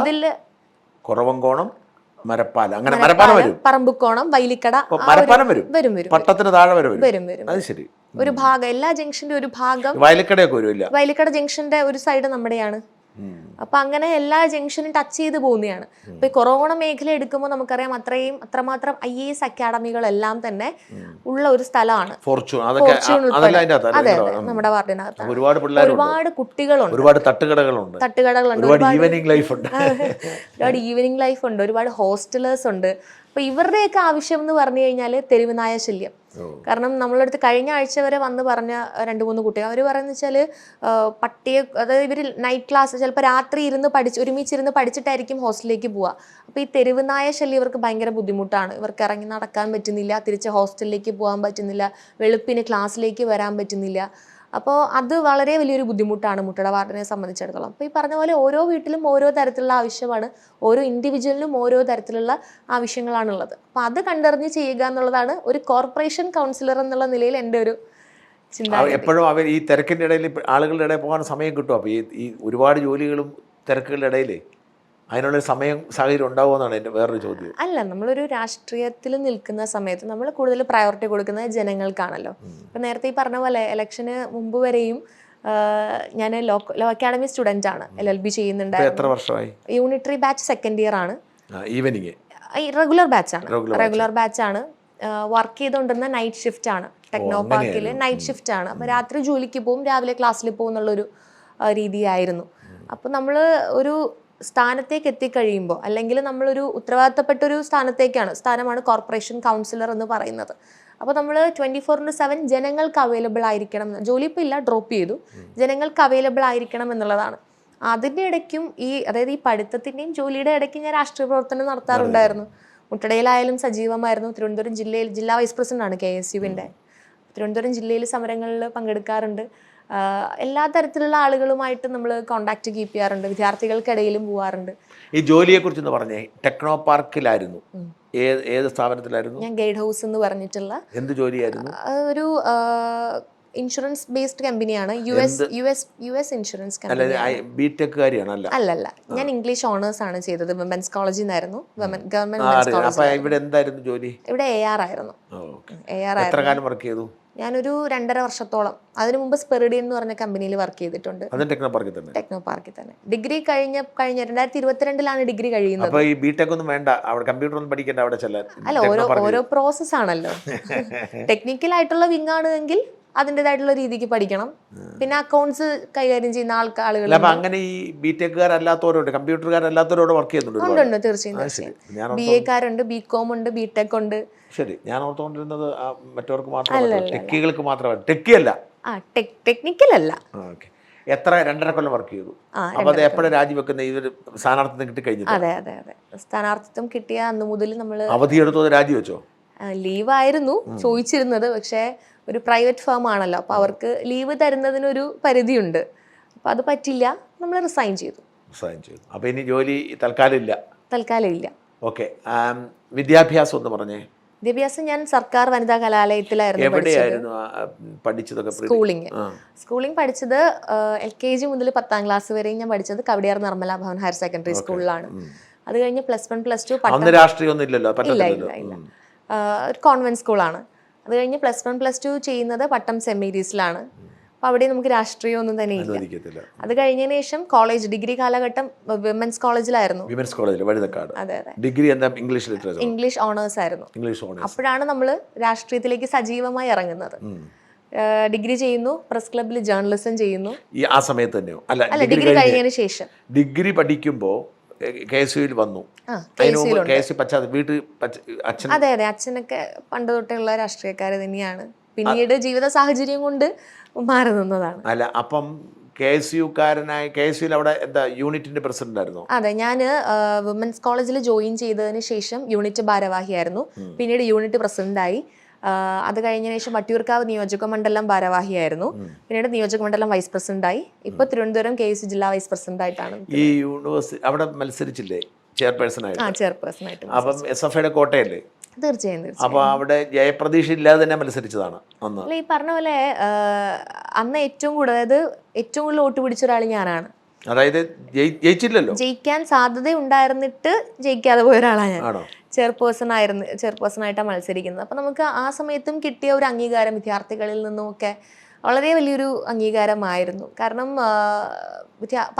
ഇതിൽ കുറവങ്കോണം മരപ്പാല. അങ്ങനെ മരപ്പാലം വരും. പറമ്പുക്കോണം വൈലിക്കട മരപ്പാലം വരും. വരും വരും പട്ടത്തിന് താഴെ വരെ വരും. വരും അത് ശരി. ഒരു ഭാഗം എല്ലാ ജംഗ്ഷന്റെ ഒരു ഭാഗം വയലക്കടയൊക്കെ വരുമില്ല വൈലിക്കട ജംഗ്ഷന്റെ ഒരു സൈഡ് നമ്മുടെയാണ്. അപ്പൊ അങ്ങനെ എല്ലാ ജംഗ്ഷനും ടച്ച് ചെയ്ത് പോകുന്നതാണ്. അപ്പൊ ഈ കൊറോണ മേഖല എടുക്കുമ്പോൾ നമുക്കറിയാം അത്രയും അത്രമാത്രം ഐ എ എസ് അക്കാഡമികളെല്ലാം തന്നെ ഉള്ള ഒരു സ്ഥലമാണ്. അതെ നമ്മുടെ വാർഡിനകത്ത്. ഒരുപാട് ഒരുപാട് കുട്ടികളുണ്ട്. ഒരുപാട് തട്ടുകടകളുണ്ട്. തട്ടുകടകളുണ്ട്. ഒരുപാട് ഈവനിങ് ലൈഫ് ഉണ്ട്. ഒരുപാട് ഹോസ്റ്റലേഴ്സ് ഉണ്ട്. അപ്പൊ ഇവരുടെയൊക്കെ ആവശ്യം എന്ന് പറഞ്ഞു കഴിഞ്ഞാൽ തെരുവുനായ ശല്യം. കാരണം നമ്മളടുത്ത് കഴിഞ്ഞ ആഴ്ച വരെ വന്ന് പറഞ്ഞ രണ്ട് മൂന്ന് കുട്ടികൾ അവർ പറയുന്നത് വെച്ചാൽ പട്ടിയെ അതായത് ഇവർ നൈറ്റ് ക്ലാസ് ചിലപ്പോൾ രാത്രി ഇരുന്ന് പഠിച്ച് ഒരുമിച്ചിരുന്ന് പഠിച്ചിട്ടായിരിക്കും ഹോസ്റ്റലിലേക്ക് പോവുക അപ്പോൾ ഈ തെരുവുനായ ശല്യം ഇവർക്ക് ഭയങ്കര ബുദ്ധിമുട്ടാണ്. ഇവർക്ക് ഇറങ്ങി നടക്കാൻ പറ്റുന്നില്ല തിരിച്ച് ഹോസ്റ്റലിലേക്ക് പോകാൻ പറ്റുന്നില്ല വെളുപ്പിന് ക്ലാസ്സിലേക്ക് വരാൻ പറ്റുന്നില്ല. അപ്പോൾ അത് വളരെ വലിയൊരു ബുദ്ധിമുട്ടാണ് മുട്ടട വാർഡിനെ സംബന്ധിച്ചിടത്തോളം. അപ്പോൾ ഈ പറഞ്ഞ പോലെ ഓരോ വീട്ടിലും ഓരോ തരത്തിലുള്ള ആവശ്യമാണ് ഓരോ ഇൻഡിവിജ്വലിനും ഓരോ തരത്തിലുള്ള ആവശ്യങ്ങളാണുള്ളത്. അപ്പോൾ അത് കണ്ടറിഞ്ഞ് ചെയ്യുക എന്നുള്ളതാണ് ഒരു കോർപ്പറേഷൻ കൗൺസിലർ എന്നുള്ള നിലയിൽ എന്റെ ഒരു ചിന്ത എപ്പോഴും അവർ ഈ തിരക്കിന്റെ ഇടയിൽ ആളുകളുടെ ഇടയിൽ പോകാൻ സമയം കിട്ടും. അപ്പോൾ ഈ ഒരുപാട് ജോലികളും തിരക്കുകളുടെ ഇടയിൽ അതിനുള്ള സമയം സാഹചര്യം ഉണ്ടാവുമെന്നാണ് എന്റെ വേറൊരു ചോദ്യം. അല്ല നമ്മളൊരു രാഷ്ട്രീയത്തിൽ നിൽക്കുന്ന സമയത്ത് നമ്മൾ കൂടുതൽ പ്രയോറിറ്റി കൊടുക്കുന്നത് ജനങ്ങൾക്കാണല്ലോ. ഇപ്പം നേരത്തെ ഈ പറഞ്ഞ പോലെ ഇലക്ഷന് മുമ്പ് വരെയും ഞാൻ ലോ ലോ അക്കാഡമി സ്റ്റുഡന്റ് ആണ്. എൽ എൽ ബി ചെയ്യുന്നുണ്ട് ചെയ്യുന്നുണ്ടായിരുന്നു. എത്ര വർഷമായി? യൂണിറ്ററി ബാച്ച് സെക്കൻഡ് ഇയർ ആണ്. ഈവനിങ് റെഗുലർ ബാച്ച് ആണ്. റെഗുലർ ബാച്ച് ആണ്. വർക്ക് ചെയ്തുകൊണ്ടിരുന്ന നൈറ്റ് ഷിഫ്റ്റ് ആണ്. ടെക്നോ പാർക്കിൽ നൈറ്റ് ഷിഫ്റ്റ് ആണ്. അപ്പം രാത്രി ജോലിക്ക് പോകും രാവിലെ ക്ലാസ്സിൽ പോകും എന്നുള്ളൊരു രീതിയായിരുന്നു. അപ്പോൾ നമ്മൾ ഒരു സ്ഥാനത്തേക്ക് എത്തിക്കഴിയുമ്പോൾ അല്ലെങ്കിൽ നമ്മളൊരു ഉത്തരവാദിത്തപ്പെട്ടൊരു സ്ഥാനത്തേക്കാണ്. സ്ഥാനമാണ് കോർപ്പറേഷൻ കൗൺസിലർ എന്ന് പറയുന്നത്. അപ്പോൾ നമ്മൾ ട്വന്റി ഫോർ ഇന്റു സെവൻ ജനങ്ങൾക്ക് അവൈലബിൾ ആയിരിക്കണം. ജോലി ഇപ്പോൾ ഇല്ല ഡ്രോപ്പ് ചെയ്തു. ജനങ്ങൾക്ക് അവൈലബിൾ ആയിരിക്കണം എന്നുള്ളതാണ്. അതിന്റെ ഇടയ്ക്കും ഈ അതായത് ഈ പഠിത്തത്തിന്റെയും ജോലിയുടെ ഇടയ്ക്ക് ഞാൻ രാഷ്ട്രീയ പ്രവർത്തനം നടത്താറുണ്ടായിരുന്നു. മുട്ടടയിലായാലും സജീവമായിരുന്നു. തിരുവനന്തപുരം ജില്ലയിൽ ജില്ലാ വൈസ് പ്രസിഡന്റ് ആണ് കെ എസ് യുവിന്റെ തിരുവനന്തപുരം ജില്ലയിൽ സമരങ്ങളിൽ പങ്കെടുക്കാറുണ്ട്. എല്ലാ തരത്തിലുള്ള ആളുകളുമായിട്ട് നമ്മൾ കോണ്ടാക്ട് കീപ്പ് ചെയ്യാറുണ്ട്. വിദ്യാർത്ഥികൾക്കിടയിലും പോവാറുണ്ട്. ഈ ജോലിയെക്കുറിച്ചൊന്ന് പറഞ്ഞേ. ടെക്നോ പാർക്കിലായിരുന്നു. ഏത് ഏത് സ്ഥാപനത്തിലായിരുന്നു? ഞാൻ ഗൈഡ് ഹൗസ് എന്ന് പറഞ്ഞിട്ടുള്ള എന്ത് ജോലിയായിരുന്നു? ഒരു ഇൻഷുറൻസ് ബേസ്ഡ് കമ്പനിയാണ് U S U S U S insurance company അല്ലല്ല. ഞാൻ ഇംഗ്ലീഷ് ഓണേഴ്സ് ആണ് ചെയ്തത്. വിമൻസ് കോളേജിൽ നിന്നായിരുന്നു ഗവൺമെന്റ് ഇവിടെ എന്തായിരുന്നു ജോലി? ഇവിടെ എ ആർ ആയിരുന്നു. എ ആർ ആയിരുന്നു. ഞാനൊരു രണ്ടര വർഷത്തോളം. അതിനു മുമ്പ് സ്പെറിഡിയൻ എന്ന് പറഞ്ഞ കമ്പനിയിൽ വർക്ക് ചെയ്തിട്ടുണ്ട്. ടെക്നോ പാർക്കിൽ തന്നെ? ടെക്നോ പാർക്കിൽ തന്നെ. ഡിഗ്രി കഴിഞ്ഞ കഴിഞ്ഞ രണ്ടായിരത്തി ഇരുപത്തിരണ്ടിലാണ് ഡിഗ്രി കഴിയുന്നത്. അപ്പോൾ ഈ ബിടെക് ഒന്നും വേണ്ട. അവിടെ കമ്പ്യൂട്ടർ ഒന്നും പഠിക്കണ്ട അവിടെ ചെല്ലാൻ അല്ല ഓരോ ഓരോ പ്രോസസ് ആണല്ലോ. ടെക്നിക്കൽ ആയിട്ടുള്ള വിങ് ആണെങ്കിൽ അതിന്റെതായിട്ടുള്ള രീതിക്ക് പഠിക്കണം. പിന്നെ അക്കൗണ്ട്സ് കൈകാര്യം ചെയ്യുന്ന ആൾക്കാളുകൾ അപ്പൊ അങ്ങനെ ഈ ബി ടെക്കുകാരല്ലാത്തവരോട് കമ്പ്യൂട്ടർകാരല്ലാത്തവരോട് വർക്ക് ചെയ്യുന്നുണ്ട് ഉണ്ട് തീർച്ചയായും ബി എക്കാരുണ്ട് ബി കോം ഉണ്ട് ബി ടെക് ഉണ്ട്. ശരി. ഞാൻ ഓർത്തുകൊണ്ടിരുന്നത് മറ്റവർക്ക് മാത്രമല്ല ടെക്കികൾക്ക് മാത്രമല്ല. ടെക്കിയല്ല ആ ടെക് ടെക്നിക്കൽ അല്ല. ഓക്കെ എത്ര രണ്ടര കൊല്ലം വർക്ക് ചെയ്തു. അപ്പൊ അത് എപ്പോഴും രാജിവെക്കുന്ന ഈ ഒരു സ്ഥാനാർത്ഥിത്വം കിട്ടി കഴിഞ്ഞു അതെ അതെ അതെ. സ്ഥാനാർത്ഥിത്വം കിട്ടിയ അന്ന് മുതൽ നമ്മൾ അവധി എടുത്തു അത് രാജിവെച്ചോ ലീവായിരുന്നു ചോദിച്ചിരുന്നത്. പക്ഷേ ഒരു പ്രൈവറ്റ് ഫേം ആണല്ലോ. അപ്പോൾ അവർക്ക് ലീവ് തരുന്നതിനൊരു പരിധിയുണ്ട്. അപ്പോൾ അത് പറ്റില്ല. നമ്മൾ റിസൈൻ ചെയ്തു. റിസൈൻ ചെയ്തു. അപ്പോൾ ഇനി ജോലി തൽക്കാലം ഇല്ല. തൽക്കാലം ഇല്ല. ഓക്കെ. വിദ്യാഭ്യാസം എന്ന് പറഞ്ഞേ. വിദ്യാഭ്യാസം ഞാൻ സർക്കാർ വനിതാ കലാലയത്തിലായിരുന്നു പഠിച്ചതൊക്കെ സ്കൂളിംഗ് സ്കൂളിംഗ് പഠിച്ചത് എൽ കെ ജി മുതൽ പത്താം ക്ലാസ് വരെയും ഞാൻ പഠിച്ചത് കവടിയാർ നിർമ്മല ഭവൻ ഹയർ സെക്കൻഡറി സ്കൂളിലാണ്. അത് കഴിഞ്ഞ് പ്ലസ് വൺ പ്ലസ് ടു അന്ന് രാഷ്ട്രീയം ഒന്നും ഇല്ലല്ലോ? ഇല്ല ഇല്ല ഇല്ല. ഒരു കോൺവെന്റ് സ്കൂളാണ്. അത് കഴിഞ്ഞ് പ്ലസ് വൺ പ്ലസ് ടു ചെയ്യുന്നത് പട്ടം സെമീരീസിലാണ്. അപ്പൊ അപ്പോൾ അവിടെ നമുക്ക് രാഷ്ട്രീയമൊന്നും തന്നെ ഇല്ല. അത് കഴിഞ്ഞതിന് ശേഷം കോളേജ് ഡിഗ്രി കാലഘട്ടം വിമൻസ് കോളേജിലായിരുന്നു വിമൻസ് കോളേജിൽ വഴുതക്കാട്. അതെ അതെ. ഡിഗ്രി എന്താ ഇംഗ്ലീഷ് ലിറ്ററേച്ചർ ഇംഗ്ലീഷ് ഓണേഴ്സ് ആയിരുന്നു. ഇംഗ്ലീഷ് ഓണേഴ്സ് അപ്പോഴാണ് നമ്മൾ രാഷ്ട്രീയത്തിലേക്ക് സജീവമായി ഇറങ്ങുന്നത്. ഡിഗ്രി ചെയ്യുന്നു പ്രസ് ക്ലബിൽ ജേർണലിസം ചെയ്യുന്നു. ഈ ആ സമയത്ത് തന്നെയോ? അല്ല ഡിഗ്രി കഴിഞ്ഞതിന് ശേഷം. ഡിഗ്രി പഠിക്കുമ്പോൾ കെ എസ് യുയിൽ വന്നു അതിന് മുമ്പ് കെ എസ് യു പശ്ചാത്തലം വീട്ടിൽ അച്ഛൻ അതെ അതെ. അച്ഛനൊക്കെ പണ്ട് തൊട്ടുള്ള രാഷ്ട്രീയക്കാർ തന്നെയാണ്. പിന്നീട് ജീവിത സാഹചര്യം കൊണ്ട് മാറി നിന്നതാണ്. അല്ല അപ്പം കെ എസ് യുക്കാരനായ കെ എസ് അവിടെ എന്താ യൂണിറ്റിന്റെ പ്രസിഡന്റ് ആയിരുന്നു? അതെ ഞാൻ വിമൻസ് കോളേജിൽ ജോയിൻ ചെയ്തതിന് ശേഷം യൂണിറ്റ് ഭാരവാഹിയായിരുന്നു. പിന്നീട് യൂണിറ്റ് പ്രസിഡന്റായി. അത് കഴിഞ്ഞതിന് ശേഷം വട്ടിയൂർക്കാവ് നിയോജക മണ്ഡലം ഭാരവാഹിയായിരുന്നു. പിന്നീട് നിയോജക മണ്ഡലം വൈസ് പ്രസിഡന്റായി. ഇപ്പൊ തിരുവനന്തപുരം കെ എസ് ജില്ലാ വൈസ് പ്രസിഡന്റായിട്ടാണ് ഈ യൂണിവേഴ്സിറ്റി അവിടെ മത്സരിച്ചില്ലേ? ചെയർപേഴ്സൺ ആയിട്ട് ആ ചെയർപേഴ്സൺ ആയിട്ട് അപ്പം എസ് എഫ് ഐയുടെ കോട്ടയല്ലേ? തീർച്ചയായും അവിടെ ജയപ്രതീക്ഷ ഇല്ലാതെ തന്നെ മത്സരിച്ചതാണ് അല്ല ഈ പറഞ്ഞ പോലെ അന്ന് ഏറ്റവും കൂടുതൽ അതായത് ഏറ്റവും കൂടുതൽ വോട്ട് പിടിച്ച ഒരാൾ ഞാനാണ്. അതായത് ജയിച്ചില്ലല്ലോ? ജയിക്കാൻ സാധ്യത ഉണ്ടായിരുന്നിട്ട് ജയിക്കാതെ പോയ ഒരാളാണ് ഞാൻ. ചെയർപേഴ്സൺ ആയിരുന്നു ചെയർപേഴ്സൺ ആയിട്ടാണ് മത്സരിക്കുന്നത്. അപ്പം നമുക്ക് ആ സമയത്തും കിട്ടിയ ഒരു അംഗീകാരം വിദ്യാർത്ഥികളിൽ നിന്നുമൊക്കെ വളരെ വലിയൊരു അംഗീകാരമായിരുന്നു. കാരണം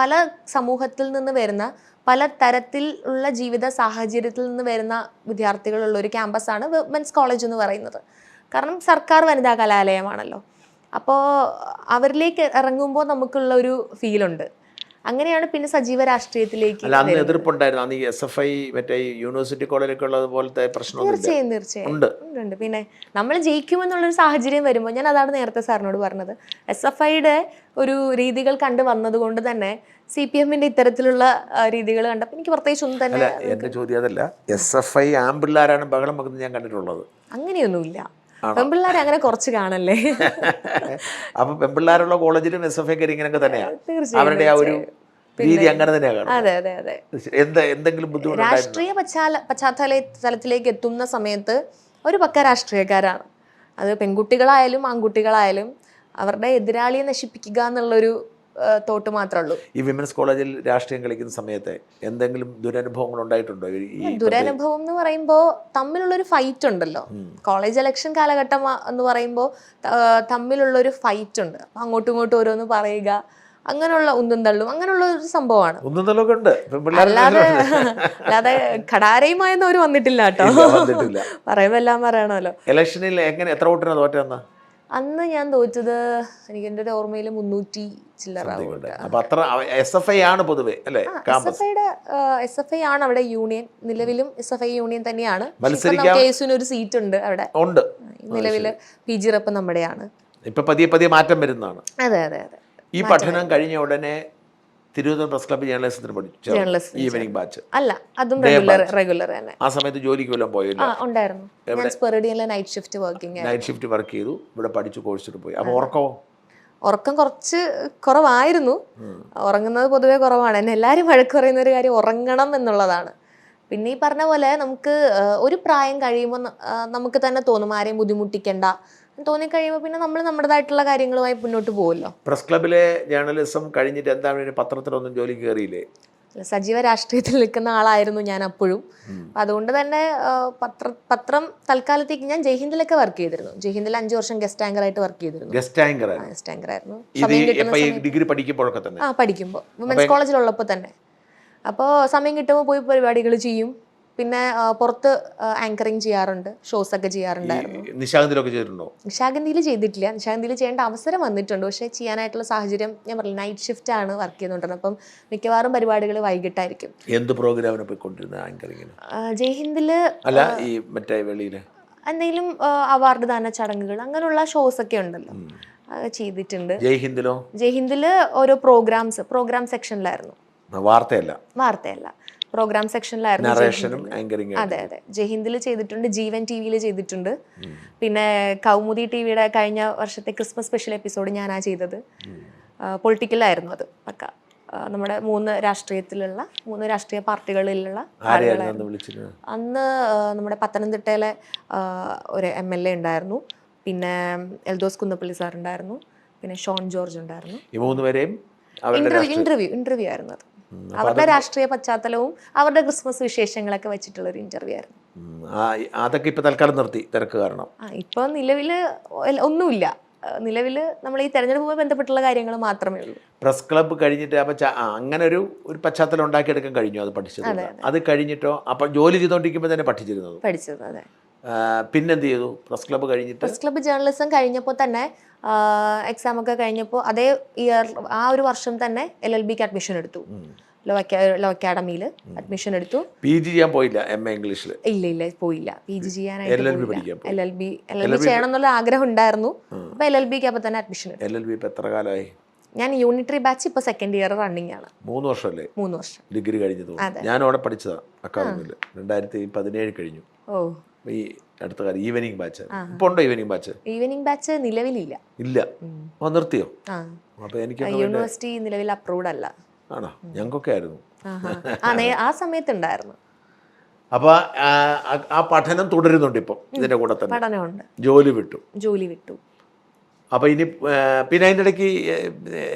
പല സമൂഹത്തിൽ നിന്ന് വരുന്ന പല തരത്തിൽ ഉള്ള ജീവിത സാഹചര്യത്തിൽ നിന്ന് വരുന്ന വിദ്യാർത്ഥികളുള്ള ഒരു ക്യാമ്പസാണ് വിമൻസ് കോളേജ് എന്ന് പറയുന്നത്. കാരണം സർക്കാർ വനിതാ കലാലയമാണല്ലോ. അപ്പോൾ അവരിലേക്ക് ഇറങ്ങുമ്പോൾ നമുക്കുള്ള ഒരു ഫീലുണ്ട് അങ്ങനെയാണ് പിന്നെ സജീവ രാഷ്ട്രീയത്തിലേക്ക് അല്ല അന്ന് എതിർപ്പുണ്ടായിരുന്നു. അന്ന് എസ് എഫ് ഐ മറ്റേ യൂണിവേഴ്സിറ്റി കോളേജൊക്കെ ഉള്ളതുപോലത്തെ പ്രശ്നം തീർച്ചയായും തീർച്ചയായും. ഉണ്ട്. പിന്നെ നമ്മൾ ജയിക്കുമെന്നുള്ളൊരു സാഹചര്യം വരുമ്പോൾ ഞാൻ അതാണ് നേരത്തെ സാറിനോട് പറഞ്ഞത്. എസ് എഫ് ഐയുടെ ഒരു രീതികൾ കണ്ടു വന്നതുകൊണ്ട് തന്നെ സി പി എമ്മിന്റെ ഇത്തരത്തിലുള്ള രീതികൾ കണ്ടപ്പോൾ എനിക്ക് പ്രത്യേകിച്ച് ഒന്നും തന്നെ എന്റെ ചോദ്യം അതല്ല. എസ് എഫ് ഐ ആമ്പിള്ളാരാണ് ബഹളം വെക്കുന്നത് ഞാൻ കണ്ടിട്ടുള്ളത്. അങ്ങനെയൊന്നുമില്ല. പെൺപിള്ളേരെ അങ്ങനെ കുറച്ച് കാണല്ലേ? അപ്പൊ പെൺപിള്ളാരുള്ള കോളേജിലും എസ് എഫ് ഇങ്ങനെയൊക്കെ തന്നെയാണ് അവരുടെ ആ ഒരു രീതി അങ്ങനെ തന്നെയാണ് എന്താ എന്തെങ്കിലും രാഷ്ട്രീയ പശ്ചാല പശ്ചാത്തല തലത്തിലേക്ക് എത്തുന്ന സമയത്ത് ഒരു പക്ക രാഷ്ട്രീയക്കാരാണ്. അത് പെൺകുട്ടികളായാലും ആൺകുട്ടികളായാലും അവരുടെ എതിരാളിയെ നശിപ്പിക്കുക എന്നുള്ളൊരു തോട്ട് മാത്രമേ ഉള്ളൂ. ഈ വിമൻസ് കോളേജിൽ രാഷ്ട്രീയം കളിക്കുന്ന സമയത്ത് എന്തെങ്കിലും ദുരനുഭവങ്ങൾ ഉണ്ടായിട്ടുണ്ടോ? ദുരനുഭവം എന്ന് പറയുമ്പോൾ തമ്മിലുള്ളൊരു ഫൈറ്റ് ഉണ്ടല്ലോ. കോളേജ് ഇലക്ഷൻ കാലഘട്ടം എന്ന് പറയുമ്പോൾ തമ്മിലുള്ളൊരു ഫൈറ്റ് ഉണ്ട്. അപ്പൊ അങ്ങോട്ടും ഇങ്ങോട്ടും ഓരോന്ന് പറയുക അങ്ങനെയുള്ള ഉന്തും തള്ളും അങ്ങനെയുള്ള ഒരു സംഭവമാണ്. അല്ലാതെ അല്ലാതെ കടാരയുമായൊന്നും അവർ വന്നിട്ടില്ല കേട്ടോ. പറയുമ്പോ എല്ലാം പറയണമല്ലോ. ഇലക്ഷനിൽ എങ്ങനെ എത്ര വോട്ടിനാ തോറ്റെന്ന് അന്ന് ഞാൻ തോറ്റത് എനിക്ക് എന്റെ ഒരു ഓർമ്മയിൽ മുന്നൂറ്റി ചില്ലറ ആണ്. പൊതുവെ അല്ലേ? എസ് എഫ് ഐയുടെ എസ് എഫ് ഐ ആണ് അവിടെ യൂണിയൻ. നിലവിലും എസ് എഫ് ഐ യൂണിയൻ തന്നെയാണ്. കേസിന് ഒരു സീറ്റ് ഉണ്ട് അവിടെ. ഉണ്ട്. നിലവിൽ പി ജി റപ്പ് നമ്മുടെയാണ്. ഇപ്പൊ പതിയെ പതിയെ മാറ്റം വരുന്നതാണ്. അതെ അതെ അതെ. ഈ പഠനം കഴിഞ്ഞ ഉടനെ തിരുവനന്തപുരം പ്രസ് ക്ലബ്ബ് ജേർണലിസത്തിന് പഠിച്ചു ഈവനിങ് ബാച്ച് അല്ല അതും റെഗുലർ റെഗുലർ തന്നെ. ആ സമയത്ത് ജോലിക്ക് വല്ലതും പോയില്ല? ഉണ്ടായിരുന്നു. Night shift working night shift work ചെയ്തു. ഇവിടെ പഠിച്ചു കോഴ്സിട്ട് പോയി. അപ്പോൾ ഉറക്കമോ? ഉറക്കം കുറച്ച് കുറവായിരുന്നു. ഉറങ്ങുന്നത് പൊതുവെ കുറവാണ്. എന്നെ എല്ലാവരും വഴക്ക് പറയുന്ന ഒരു കാര്യം ഉറങ്ങണം എന്നുള്ളതാണ്. പിന്നെ ഈ പറഞ്ഞ പോലെ നമുക്ക് ഒരു പ്രായം കഴിയുമ്പോൾ നമുക്ക് തന്നെ തോന്നും ആരെയും ബുദ്ധിമുട്ടിക്കണ്ട. തോന്നിക്കഴിയുമ്പോൾ പിന്നെ നമ്മൾ നമ്മുടേതായിട്ടുള്ള കാര്യങ്ങളുമായി മുന്നോട്ട് പോകുമല്ലോ പ്രസ് ക്ലബിലെ ജേർണലിസം കഴിഞ്ഞിട്ട് എന്താണ് പത്രത്തിലൊന്നും ജോലി കയറിയില്ലേ സജീവ രാഷ്ട്രീയത്തിൽ നിൽക്കുന്ന ആളായിരുന്നു ഞാൻ അപ്പോഴും. അതുകൊണ്ട് തന്നെ പത്ര പത്രം തൽക്കാലത്തേക്ക് ഞാൻ ജയ്ഹിന്ദിലൊക്കെ വർക്ക് ചെയ്തിരുന്നു. ജയ്ഹിന്ദിൽ അഞ്ചു വർഷം ഗസ്റ്റ് ആങ്കർ ആയിട്ട് വർക്ക് ചെയ്തിരുന്നു. ഗസ്റ്റ് ആങ്കർ ഗസ്റ്റ് ആങ്കർ ആയിരുന്നു. ഡിഗ്രി പഠിക്കുമ്പോഴൊക്കെ തന്നെ. ആ പഠിക്കുമ്പോൾ വുമൻസ് കോളേജിലുള്ളപ്പോൾ തന്നെ. അപ്പോൾ സമയം കിട്ടുമ്പോൾ പോയി പരിപാടികൾ ചെയ്യും. പിന്നെ പുറത്ത് ആങ്കറിങ് ചെയ്യാറുണ്ട്. ഷോസ് ഒക്കെ ചെയ്യാറുണ്ടായിരുന്നു. നിശാഗന്ധിയിലൊക്കെ ചെയ്തിട്ടുണ്ടോ? നിശാഗന്ധിയിൽ ചെയ്തിട്ടില്ല. നിശാഗന്ധിയിൽ ചെയ്യേണ്ട അവസരം വന്നിട്ടുണ്ട്. പക്ഷേ ചെയ്യാനായിട്ടുള്ള സാഹചര്യം ഞാൻ പറഞ്ഞില്ല നൈറ്റ് ഷിഫ്റ്റ് ആണ് വർക്ക് ചെയ്തുകൊണ്ടിരുന്നത് അപ്പം മിക്കവാറും പരിപാടികൾ വൈകിട്ടായിരിക്കും. എന്ത് പ്രോഗ്രാമിനെ പോയിക്കൊണ്ടിരുന്ന ആങ്കറിങ്ങിന് ജയ്ഹിന്ദിൽ അല്ല ഈ മറ്റേ വെളിയിൽ എന്തെങ്കിലും അവാർഡ് ദാന ചടങ്ങുകൾ അങ്ങനെയുള്ള ഷോസ് ഒക്കെ ഉണ്ടല്ലോ. ചെയ്തിട്ടുണ്ട്. ജയ്ഹിന്ദിലോ ജയ്ഹിന്ദിൽ ഓരോ പ്രോഗ്രാംസ് പ്രോഗ്രാം സെക്ഷനിലായിരുന്നു വാർത്തയല്ല. വാർത്തയല്ല. പ്രോഗ്രാം സെക്ഷനിലായിരുന്നു അതെ അതെ. ജയ്ഹിന്ദിൽ ചെയ്തിട്ടുണ്ട് ജീവൻ ടി വിയിൽ ചെയ്തിട്ടുണ്ട്. പിന്നെ കൗമുദി ടി വിയുടെ കഴിഞ്ഞ വർഷത്തെ ക്രിസ്മസ് സ്പെഷ്യൽ എപ്പിസോഡ് ഞാനാ ചെയ്തത്. പൊളിറ്റിക്കലായിരുന്നു അത്. പക്ക നമ്മുടെ മൂന്ന് രാഷ്ട്രീയത്തിലുള്ള മൂന്ന് രാഷ്ട്രീയ പാർട്ടികളിലുള്ള അന്ന് നമ്മുടെ പത്തനംതിട്ടയിലെ ഒരു എം എൽ എ ഉണ്ടായിരുന്നു. പിന്നെ എൽദോസ് കുന്നപ്പള്ളി സാർ ഉണ്ടായിരുന്നു. പിന്നെ ഷോൺ ജോർജ് ഉണ്ടായിരുന്നു. ഈ മൂന്ന് പേരെയും ഇന്റർവ്യൂ ഇന്റർവ്യൂ ഇന്റർവ്യൂ ആയിരുന്നു അത്. അവരുടെ രാഷ്ട്രീയ പശ്ചാത്തലവും അവരുടെ ക്രിസ്മസ് വിശേഷങ്ങളൊക്കെ വെച്ചിട്ടുള്ള ഒരു ഇന്റർവ്യൂ ആയിരുന്നു അതൊക്കെ ഇപ്പൊ തൽക്കാലം നിർത്തി തിരക്ക് കാരണം. ഇപ്പൊ നിലവിൽ ഒന്നുമില്ല. നിലവിൽ നിലവിൽ നമ്മൾ ഈ തെരഞ്ഞെടുപ്പുമായി ബന്ധപ്പെട്ടുള്ള കാര്യങ്ങൾ മാത്രമേ ഉള്ളൂ. പ്രസ് ക്ലബ്ബ് കഴിഞ്ഞിട്ട് അപ്പൊ അങ്ങനെ ഒരു ഒരു പശ്ചാത്തലം ഉണ്ടാക്കിയെടുക്കാൻ കഴിഞ്ഞു അത് പഠിച്ചത് അത് കഴിഞ്ഞിട്ടോ അപ്പൊ ജോലി ചെയ്തോണ്ടിരിക്കുമ്പോ തന്നെ പഠിച്ചിരുന്നത്? പഠിച്ചത് അതെ. പിന്നെന്ത് ചെയ്തു പ്രസ് ക്ലബ്ബ് കഴിഞ്ഞിട്ട്? പ്രസ് ക്ലബ്ബ് ജേർണലിസം കഴിഞ്ഞപ്പോൾ തന്നെ എക്സാം ഒക്കെ കഴിഞ്ഞപ്പോൾ അതേ ഇയർ ആ ഒരു വർഷം തന്നെ എൽ എൽ ബിക്ക് അഡ്മിഷൻ എടുത്തു. ലോ അക്കാ ലോ അക്കാഡമിയിൽ അഡ്മിഷൻ എടുത്തു. പി ജി ചെയ്യാൻ പോയില്ല എം എ ഇംഗ്ലീഷിൽ ഇല്ല ഇല്ല പോയില്ല. പി ജി ചെയ്യാനായിട്ട് L L B L L B ചെയ്യണം എന്നുള്ള ആഗ്രഹം ഉണ്ടായിരുന്നു. അപ്പൊ എൽ എൽ ബിക്ക് അപ്പൊ തന്നെ അഡ്മിഷൻ എൽ എൽ ബി ഇപ്പൊ എത്ര കാലമായി? ഞാൻ യൂണിറ്ററി ബാച്ച് ഇപ്പൊ സെക്കൻഡ് ഇയർ റണ്ണിങ് ആണ്. മൂന്ന് വർഷമല്ലേ മൂന്ന് വർഷം. ഡിഗ്രി കഴിഞ്ഞത് ഞാൻ അവിടെ പഠിച്ചതാ അക്കാദമിയിൽ രണ്ടായിരത്തി പതിനേഴ് കഴിഞ്ഞു. ഓ. ഈ അടുത്ത കാലം ഈവനിങ് ബാച്ച് ഇപ്പൊ ഉണ്ടോ ഈവനിങ് ബാച്ച് ഈവനിങ് ബാച്ച് നിലവിലില്ല. ഇല്ല. ആ നിർത്തിയോ? അപ്പൊ എനിക്ക് യൂണിവേഴ്സിറ്റി നിലവിൽ അപ്രൂവ്ഡ് അല്ല. ആണോ? ഞങ്ങൾക്കൊക്കെ ആയിരുന്നു. ആ സമയത്തുണ്ടായിരുന്നു അപ്പൊ ആ, പഠനം തുടരുന്നുണ്ട് ഇപ്പം ഇതിന്റെ കൂടെ തന്നെ. പഠനമുണ്ട്. ജോലി വിട്ടു. ജോലി വിട്ടു. അപ്പൊ ഇനി പിന്നെ അതിന്റെ ഇടയ്ക്ക്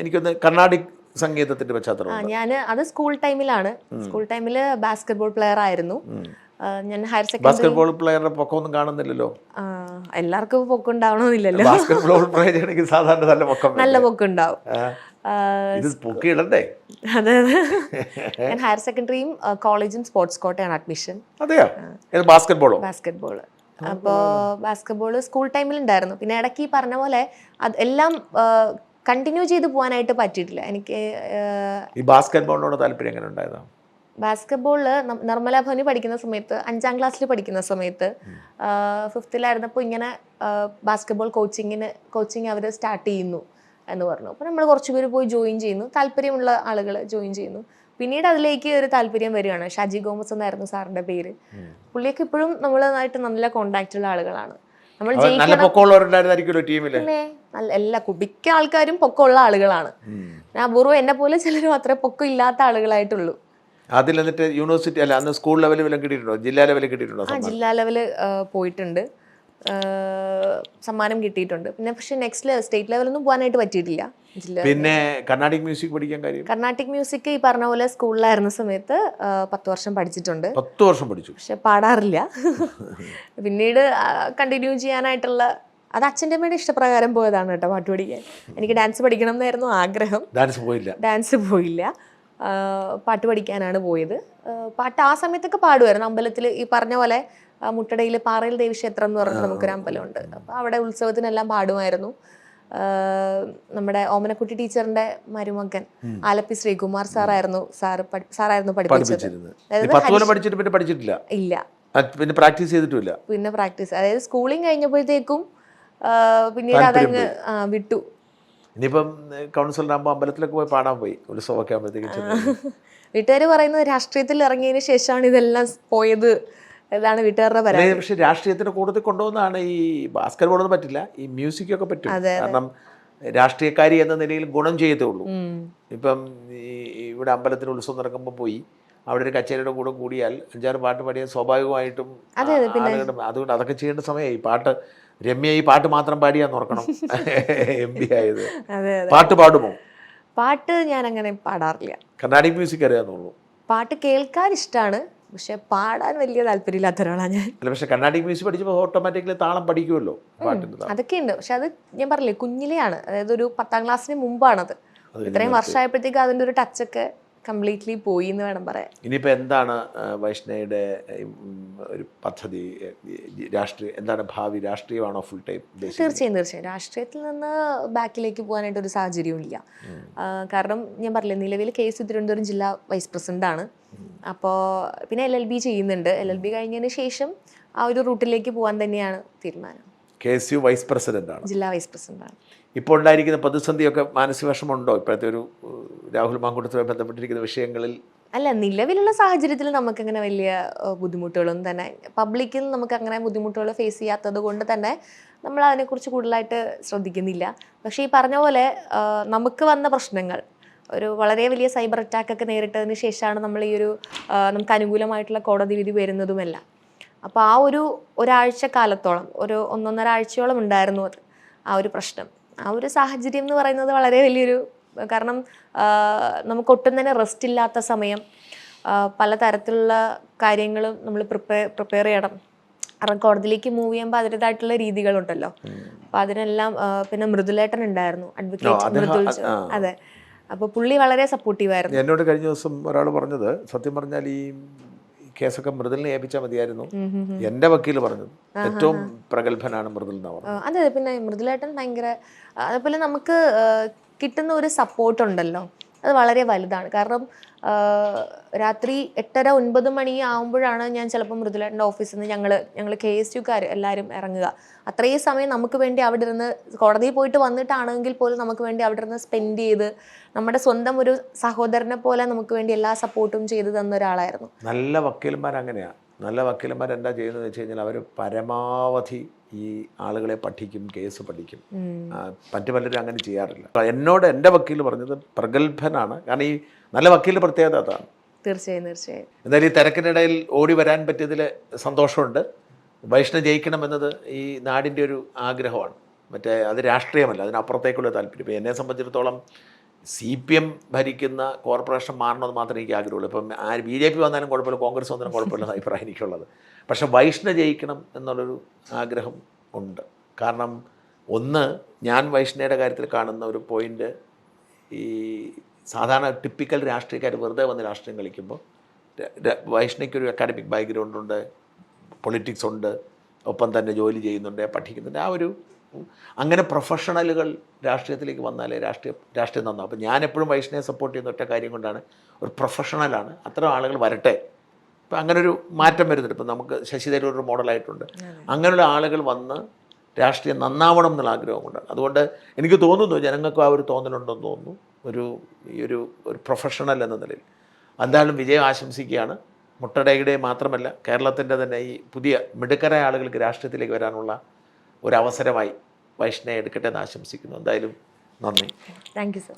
എനിക്കൊന്ന് കർണാടിക് സംഗീതത്തിന്റെ പശ്ചാത്തലം ഞാൻ അത് സ്കൂൾ ടൈമിലാണ് സ്കൂൾ ടൈമിൽ ബാസ്കറ്റ്ബോൾ പ്ലെയർ ആയിരുന്നു. ഞാൻ ഹയർ സെക്കൻഡറി ബാസ്കറ്റ്ബോൾ പ്ലെയറുടെ പൊക്കമൊന്നും കാണുന്നില്ലല്ലോ. എല്ലാവർക്കും പൊക്കുണ്ടാവണമെന്നില്ലല്ലോ. ബാസ്കറ്റ്ബോൾ പ്ലെയർ സാധാരണ നല്ല പൊക്കം നല്ല പൊക്കുണ്ടാവും. ഇത് പൊക്കിയിടണ്ടേ അതെ അതെ. ഞാൻ ഹയർ സെക്കൻഡറിയും കോളേജും സ്പോർട്സ് കോട്ടയാണ് അഡ്മിഷൻ അതെയോ? ബാസ്കറ്റ്ബോളോ ബാസ്കറ്റ്ബോൾ അപ്പോൾ ബാസ്കറ്റ്ബോൾ സ്കൂൾ ടൈമിൽ ഉണ്ടായിരുന്നു. പിന്നെ ഇടയ്ക്ക് ഈ പറഞ്ഞ പോലെ അത് എല്ലാം കണ്ടിന്യൂ ചെയ്ത് പോകാനായിട്ട് പറ്റിയിട്ടില്ല. എനിക്ക് ഈ ബാസ്കറ്റ്ബോളിനോട് താല്പര്യം എങ്ങനെ ബാസ്കറ്റ്ബോളിൽ നിർമ്മല ഭവനി പഠിക്കുന്ന സമയത്ത് അഞ്ചാം ക്ലാസ്സിൽ പഠിക്കുന്ന സമയത്ത് ഫിഫ്ത്തിലായിരുന്നപ്പോൾ ഇങ്ങനെ ബാസ്കറ്റ്ബോൾ കോച്ചിങ്ങിന് കോച്ചിങ് അവർ സ്റ്റാർട്ട് ചെയ്യുന്നു എന്ന് പറഞ്ഞു. അപ്പോൾ നമ്മൾ കുറച്ച് പേര് പോയി ജോയിൻ ചെയ്യുന്നു. താല്പര്യമുള്ള ആളുകൾ ജോയിൻ ചെയ്യുന്നു. പിന്നീട് അതിലേക്ക് ഒരു താല്പര്യം വരികയാണ്. ഷാജി ഗോമസ് എന്നായിരുന്നു സാറിന്റെ പേര്. പുള്ളിയൊക്കെ ഇപ്പോഴും നമ്മളുമായിട്ട് നല്ല കോണ്ടാക്റ്റുള്ള ആളുകളാണ്. നമ്മൾ നല്ല എല്ലാ കുടിക്ക ആൾക്കാരും പൊക്കമുള്ള ആളുകളാണ്. ഞാൻ അപൂർവം എന്നെ പോലെ ചിലർ മാത്രമേ പൊക്കം ഇല്ലാത്ത ആളുകളായിട്ടുള്ളൂ. അതിൽ എന്നിട്ട് യൂണിവേഴ്സിറ്റി അല്ല അന്ന് സ്കൂൾ ലെവലിൽ വല്ലതും കിട്ടിയിട്ടുണ്ടോ? ജില്ലാ ലെവലിൽ കിട്ടിയിട്ടുണ്ടോ ആ? ജില്ലാ ലെവൽ പോയിട്ടുണ്ട്. സമ്മാനം കിട്ടിയിട്ടുണ്ട്. പിന്നെ പക്ഷെ നെക്സ്റ്റ് സ്റ്റേറ്റ് ലെവലൊന്നും പോകാനായിട്ട് പറ്റിയിട്ടില്ല. പിന്നെ കർണാടിക് മ്യൂസിക് പഠിക്കാൻ കാര്യം? കർണാട്ടിക് മ്യൂസിക് ഈ പറഞ്ഞ പോലെ സ്കൂളിലായിരുന്ന സമയത്ത് പത്ത് വർഷം പഠിച്ചിട്ടുണ്ട്. പത്ത് വർഷം പഠിച്ചു. പക്ഷെ പാടാറില്ല. പിന്നീട് കണ്ടിന്യൂ ചെയ്യാനായിട്ടുള്ള അത് അച്ഛന്റെ അമ്മയുടെ ഇഷ്ടപ്രകാരം പോയതാണ് കേട്ടോ പാട്ട് പഠിക്കാൻ. എനിക്ക് ഡാൻസ് പഠിക്കണം എന്നായിരുന്നു ആഗ്രഹം. ഡാൻസ് പോയില്ല. ഡാൻസ് പോയില്ല. പാട്ട് പഠിക്കാനാണ് പോയത്. പാട്ട് ആ സമയത്തൊക്കെ പാടുമായിരുന്നു. അമ്പലത്തിൽ ഈ പറഞ്ഞ പോലെ മുട്ടടയിൽ പാറയിൽ ദേവീക്ഷേത്രം എന്ന് പറഞ്ഞിട്ട് നമുക്കൊരു അമ്പലമുണ്ട്. അപ്പോൾ അവിടെ ഉത്സവത്തിനെല്ലാം പാടുമായിരുന്നു. നമ്മുടെ ഓമനക്കുട്ടി ടീച്ചറിന്റെ മരുമകൻ ആലപ്പി ശ്രീകുമാർ സാറായിരുന്നു സാറ് സാറായിരുന്നു പഠിപ്പിച്ചത്. ഇല്ല. പിന്നെ പ്രാക്ടീസ് ചെയ്തിട്ടില്ല പിന്നെ പ്രാക്ടീസ്. അതായത് സ്കൂളിങ് കഴിഞ്ഞപ്പോഴത്തേക്കും പിന്നീട് അതങ്ങ് വിട്ടു. ഇനിയിപ്പം കൗൺസിലറാകുമ്പോൾ അമ്പലത്തിലൊക്കെ പോയി പാടാൻ പോയി. ഉത്സവമൊക്കെ ആകുമ്പോഴത്തേക്കും വീട്ടുകാർ പറയുന്നത് രാഷ്ട്രീയത്തിൽ ഇറങ്ങിയതിന് ശേഷമാണ് ഇതെല്ലാം പോയത്. ഇതാണ് വീട്ടുകാരുടെ പരാതി. പക്ഷേ രാഷ്ട്രീയത്തിന്റെ രാഷ്ട്രീയത്തിന്റെ കൂട്ടത്തിൽ കൊണ്ടുപോകുന്നതാണ് ഈ ബാസ്കറ്റ് ബോളൊന്നും പറ്റില്ല. ഈ മ്യൂസിക്കൊക്കെ പറ്റും. കാരണം രാഷ്ട്രീയക്കാരി എന്ന നിലയിൽ ഗുണം ചെയ്യത്തേ ഉള്ളൂ. ഇപ്പം ഇവിടെ അമ്പലത്തിൽ ഉത്സവം നടക്കുമ്പോൾ പോയി അവിടെ ഒരു കച്ചേരിയുടെ കൂടെ കൂടിയാൽ അഞ്ചാറ് പാട്ട് പാടിയാൽ സ്വാഭാവികമായിട്ടും അതുകൊണ്ട് അതൊക്കെ ചെയ്യേണ്ട സമയമായി. പാട്ട് രമ്യ ഈ പാട്ട് മാത്രം പാടിയാന്ന് ഓർക്കണം. എം പി ആയത്. പാട്ട് പാടുമോ? പാട്ട് ഞാൻ അങ്ങനെ പാടാറില്ല. കർണാടിക് മ്യൂസിക് അറിയാന്നുള്ളൂ പാട്ട് കേൾക്കാൻ ഇഷ്ടമാണ് പക്ഷെ പാടാൻ വലിയ താല്പര്യമില്ലാത്ത ഒരാളാണ് ഞാൻ. അല്ല പക്ഷെ കർണാടിക് മ്യൂസിക് പഠിച്ചപ്പോൾ ഓട്ടോമാറ്റിക്കലി താളം പഠിക്കുമല്ലോ അതൊക്കെ ഉണ്ട് പക്ഷെ അത് ഞാൻ പറഞ്ഞില്ലേ കുഞ്ഞിലെയാണ് അതായത് ഒരു പത്താം ക്ലാസ്സിന് മുമ്പാണത്. ഇത്രയും വർഷമായപ്പോഴത്തേക്ക് അതിന്റെ ഒരു ടച്ചൊക്കെ കംപ്ലീറ്റ്ലി പോയി എന്ന് വേണം പറയാൻ. ഇനിയിപ്പോൾ എന്താണ് വൈഷ്ണയുടെ ഒരു പദ്ധതി രാഷ്ട്രീയം എന്താണ് ഭാവി രാഷ്ട്രീയമാണോ ഫുൾ ടൈം തീർച്ചയായും തീർച്ചയായും. രാഷ്ട്രീയത്തിൽ നിന്ന് ബാക്കിലേക്ക് പോകാനായിട്ട് ഒരു സാഹചര്യവും ഇല്ല. കാരണം ഞാൻ പറഞ്ഞില്ലേ നിലവിൽ കെ എസ് തിരുവനന്തപുരം ജില്ലാ വൈസ് പ്രസിഡന്റ് ആണ്. അപ്പോൾ പിന്നെ എൽ എൽ ബി ചെയ്യുന്നുണ്ട്. എൽ എൽ ബി കഴിഞ്ഞതിന് ശേഷം ആ ഒരു റൂട്ടിലേക്ക് പോകാൻ തന്നെയാണ് തീരുമാനം. K S U vice president ആണ് ജില്ലാ വൈസ് പ്രസിഡന്റ് ആണ് ഇപ്പോൾ ഉണ്ടായിരിക്കുന്ന പ്രതിസന്ധിയൊക്കെ മാനസിക വിഷമമുണ്ടോ? ഇപ്പോഴത്തെ ഒരു രാഹുൽ മാങ്കൂട്ടത്തുമായി ബന്ധപ്പെട്ടിരിക്കുന്ന വിഷയങ്ങളിൽ? അല്ല നിലവിലുള്ള സാഹചര്യത്തിൽ നമുക്കങ്ങനെ വലിയ ബുദ്ധിമുട്ടുകളൊന്നും തന്നെ പബ്ലിക്കിൽ നമുക്ക് അങ്ങനെ ബുദ്ധിമുട്ടുകൾ ഫേസ് ചെയ്യാത്തത് കൊണ്ട് തന്നെ നമ്മൾ അതിനെക്കുറിച്ച് കൂടുതലായിട്ട് ശ്രദ്ധിക്കുന്നില്ല. പക്ഷേ ഈ പറഞ്ഞ പോലെ നമുക്ക് വന്ന പ്രശ്നങ്ങൾ ഒരു വളരെ വലിയ സൈബർ അറ്റാക്ക് ഒക്കെ നേരിട്ടതിന് ശേഷമാണ് നമ്മൾ ഈ ഒരു നമുക്ക് അനുകൂലമായിട്ടുള്ള കോടതി വിധി വരുന്നതുമെല്ലാം. അപ്പോൾ ആ ഒരു ഒരാഴ്ച കാലത്തോളം ഒരു ഒന്നൊന്നര ആഴ്ചയോളം ഉണ്ടായിരുന്നു അത് ആ ഒരു പ്രശ്നം. ആ ഒരു സാഹചര്യം എന്ന് പറയുന്നത് വളരെ വലിയൊരു കാരണം നമുക്കൊട്ടും നമുക്ക് ഒട്ടും തന്നെ റെസ്റ്റ് ഇല്ലാത്ത സമയം പല പലതരത്തിലുള്ള കാര്യങ്ങളും നമ്മൾ പ്രിപ്പയർ പ്രിപ്പയർ ചെയ്യണം. കാരണം കോടതിയിലേക്ക് മൂവ് ചെയ്യുമ്പോൾ അതിന്റെതായിട്ടുള്ള രീതികളുണ്ടല്ലോ. അപ്പം അതിനെല്ലാം പിന്നെ മൃദുലേട്ടൻ ഉണ്ടായിരുന്നു അഡ്വക്കേറ്റ് മൃദുൽ. അതെ. അപ്പോൾ പുള്ളി വളരെ സപ്പോർട്ടീവായിരുന്നു എന്നോട് കഴിഞ്ഞ ദിവസം ഒരാൾ പറഞ്ഞത് സത്യം പറഞ്ഞാൽ ഈ കേസൊക്കെ മൃദുലിനെ ഏൽപ്പിച്ചാൽ മതിയായിരുന്നു. എന്റെ വക്കീൽ പറഞ്ഞു ഏറ്റവും പ്രഗത്ഭനാണ് മൃദുൽ എന്ന് പറഞ്ഞത്. അതെ പിന്നെ മൃദുലേട്ടൻ ഭയങ്കര അതേപോലെ നമുക്ക് കിട്ടുന്ന ഒരു സപ്പോർട്ട് ഉണ്ടല്ലോ. അത് വളരെ വലുതാണ്. കാരണം രാത്രി എട്ടര ഒൻപത് മണി ആകുമ്പോഴാണ് ഞാൻ ചിലപ്പോൾ മൃദുലേട്ടന്റെ ഓഫീസിൽ നിന്ന് ഞങ്ങൾ ഞങ്ങൾ കെ എസ് യുക്കാർ എല്ലാവരും ഇറങ്ങുക. അത്രയും സമയം നമുക്ക് വേണ്ടി അവിടെ ഇരുന്ന് കോടതിയിൽ പോയിട്ട് വന്നിട്ടാണെങ്കിൽ പോലും നമുക്ക് വേണ്ടി അവിടെ ഇരുന്ന് സ്പെൻഡ് ചെയ്ത് നമ്മുടെ സ്വന്തം ഒരു സഹോദരനെ പോലെ നമുക്ക് വേണ്ടി എല്ലാ സപ്പോർട്ടും ചെയ്തു തന്ന ഒരാളായിരുന്നു. നല്ല വക്കീലന്മാർ അങ്ങനെയാണ് നല്ല വക്കീലന്മാർ എന്താ ചെയ്യുന്നത് വെച്ച് കഴിഞ്ഞാൽ അവർ പരമാവധി ഈ ആളുകളെ പഠിക്കും കേസ് പഠിക്കും. മറ്റു പലരും അങ്ങനെ ചെയ്യാറില്ല. എന്നോട് എന്റെ വക്കീൽ പറഞ്ഞത് പ്രഗത്ഭനാണ്. കാരണം ഈ നല്ല വക്കീലിന്റെ പ്രത്യേകത അതാണ്. തീർച്ചയായും തീർച്ചയായും. എന്തായാലും ഈ തിരക്കിനിടയിൽ ഓടി വരാൻ പറ്റിയതിൽ സന്തോഷമുണ്ട്. വൈഷ്ണവ് ജയിക്കണമെന്നത് ഈ നാടിന്റെ ഒരു ആഗ്രഹമാണ്. മറ്റേ അത് രാഷ്ട്രീയമല്ല അതിനപ്പുറത്തേക്കുള്ള താല്പര്യം. എന്നെ സംബന്ധിച്ചിടത്തോളം സി പി എം ഭരിക്കുന്ന കോർപ്പറേഷൻ മാറണമെന്ന് മാത്രമേ എനിക്ക് ആഗ്രഹമുള്ളൂ. ഇപ്പം ആര് ബി ജെ പി വന്നാലും കുഴപ്പമില്ല കോൺഗ്രസ് വന്നാലും കുഴപ്പമില്ല എന്ന അഭിപ്രായം എനിക്കുള്ളത്. പക്ഷേ വൈഷ്ണവ് ജയിക്കണം എന്നുള്ളൊരു ആഗ്രഹം ഉണ്ട്. കാരണം ഒന്ന് ഞാൻ വൈഷ്ണയുടെ കാര്യത്തിൽ കാണുന്ന ഒരു പോയിന്റ് ഈ സാധാരണ ടിപ്പിക്കൽ രാഷ്ട്രീയക്കാർ വെറുതെ വന്ന് രാഷ്ട്രീയം കളിക്കുമ്പോൾ ര- ര- ഒരു അക്കാഡമിക് ബാക്ക്ഗ്രൗണ്ട് ഉണ്ട് പൊളിറ്റിക്സ് ഉണ്ട് ഒപ്പം തന്നെ ജോലി ചെയ്യുന്നുണ്ട് പഠിക്കുന്നുണ്ട്. ആ ഒരു അങ്ങനെ പ്രൊഫഷണലുകൾ രാഷ്ട്രീയത്തിലേക്ക് വന്നാലേ രാഷ്ട്രീയ രാഷ്ട്രീയം നന്നാവും. അപ്പോൾ ഞാൻ എപ്പോഴും വൈഷ്ണയെ സപ്പോർട്ട് ചെയ്യുന്ന ഒറ്റ കാര്യം കൊണ്ടാണ് ഒരു പ്രൊഫഷണലാണ് അത്തരം ആളുകൾ വരട്ടെ. ഇപ്പം അങ്ങനൊരു മാറ്റം വരുന്നുണ്ട്. ഇപ്പം നമുക്ക് ശശി തരൂർ ഒരു മോഡലായിട്ടുണ്ട് അങ്ങനെയുള്ള ആളുകൾ വന്ന് രാഷ്ട്രീയം നന്നാവണം എന്നുള്ള ആഗ്രഹം കൊണ്ടാണ്. അതുകൊണ്ട് എനിക്ക് തോന്നുന്നു ജനങ്ങൾക്കും ആ ഒരു തോന്നലുണ്ടെന്ന് തോന്നുന്നു. ഒരു ഈ ഒരു ഒരു പ്രൊഫഷണൽ എന്ന നിലയിൽ. എന്തായാലും വിജയം ആശംസിക്കുകയാണ്. മുട്ടടയുടെ മാത്രമല്ല കേരളത്തിന്റെ തന്നെ ഈ പുതിയ മിടുക്കരായ ആളുകൾക്ക് രാഷ്ട്രീയത്തിലേക്ക് വരാനുള്ള ഒരു വൈഷ്ണവ എടുക്കട്ടെ എന്ന് ആശംസിക്കുന്നു. എന്തായാലും നന്ദി. Thank you sir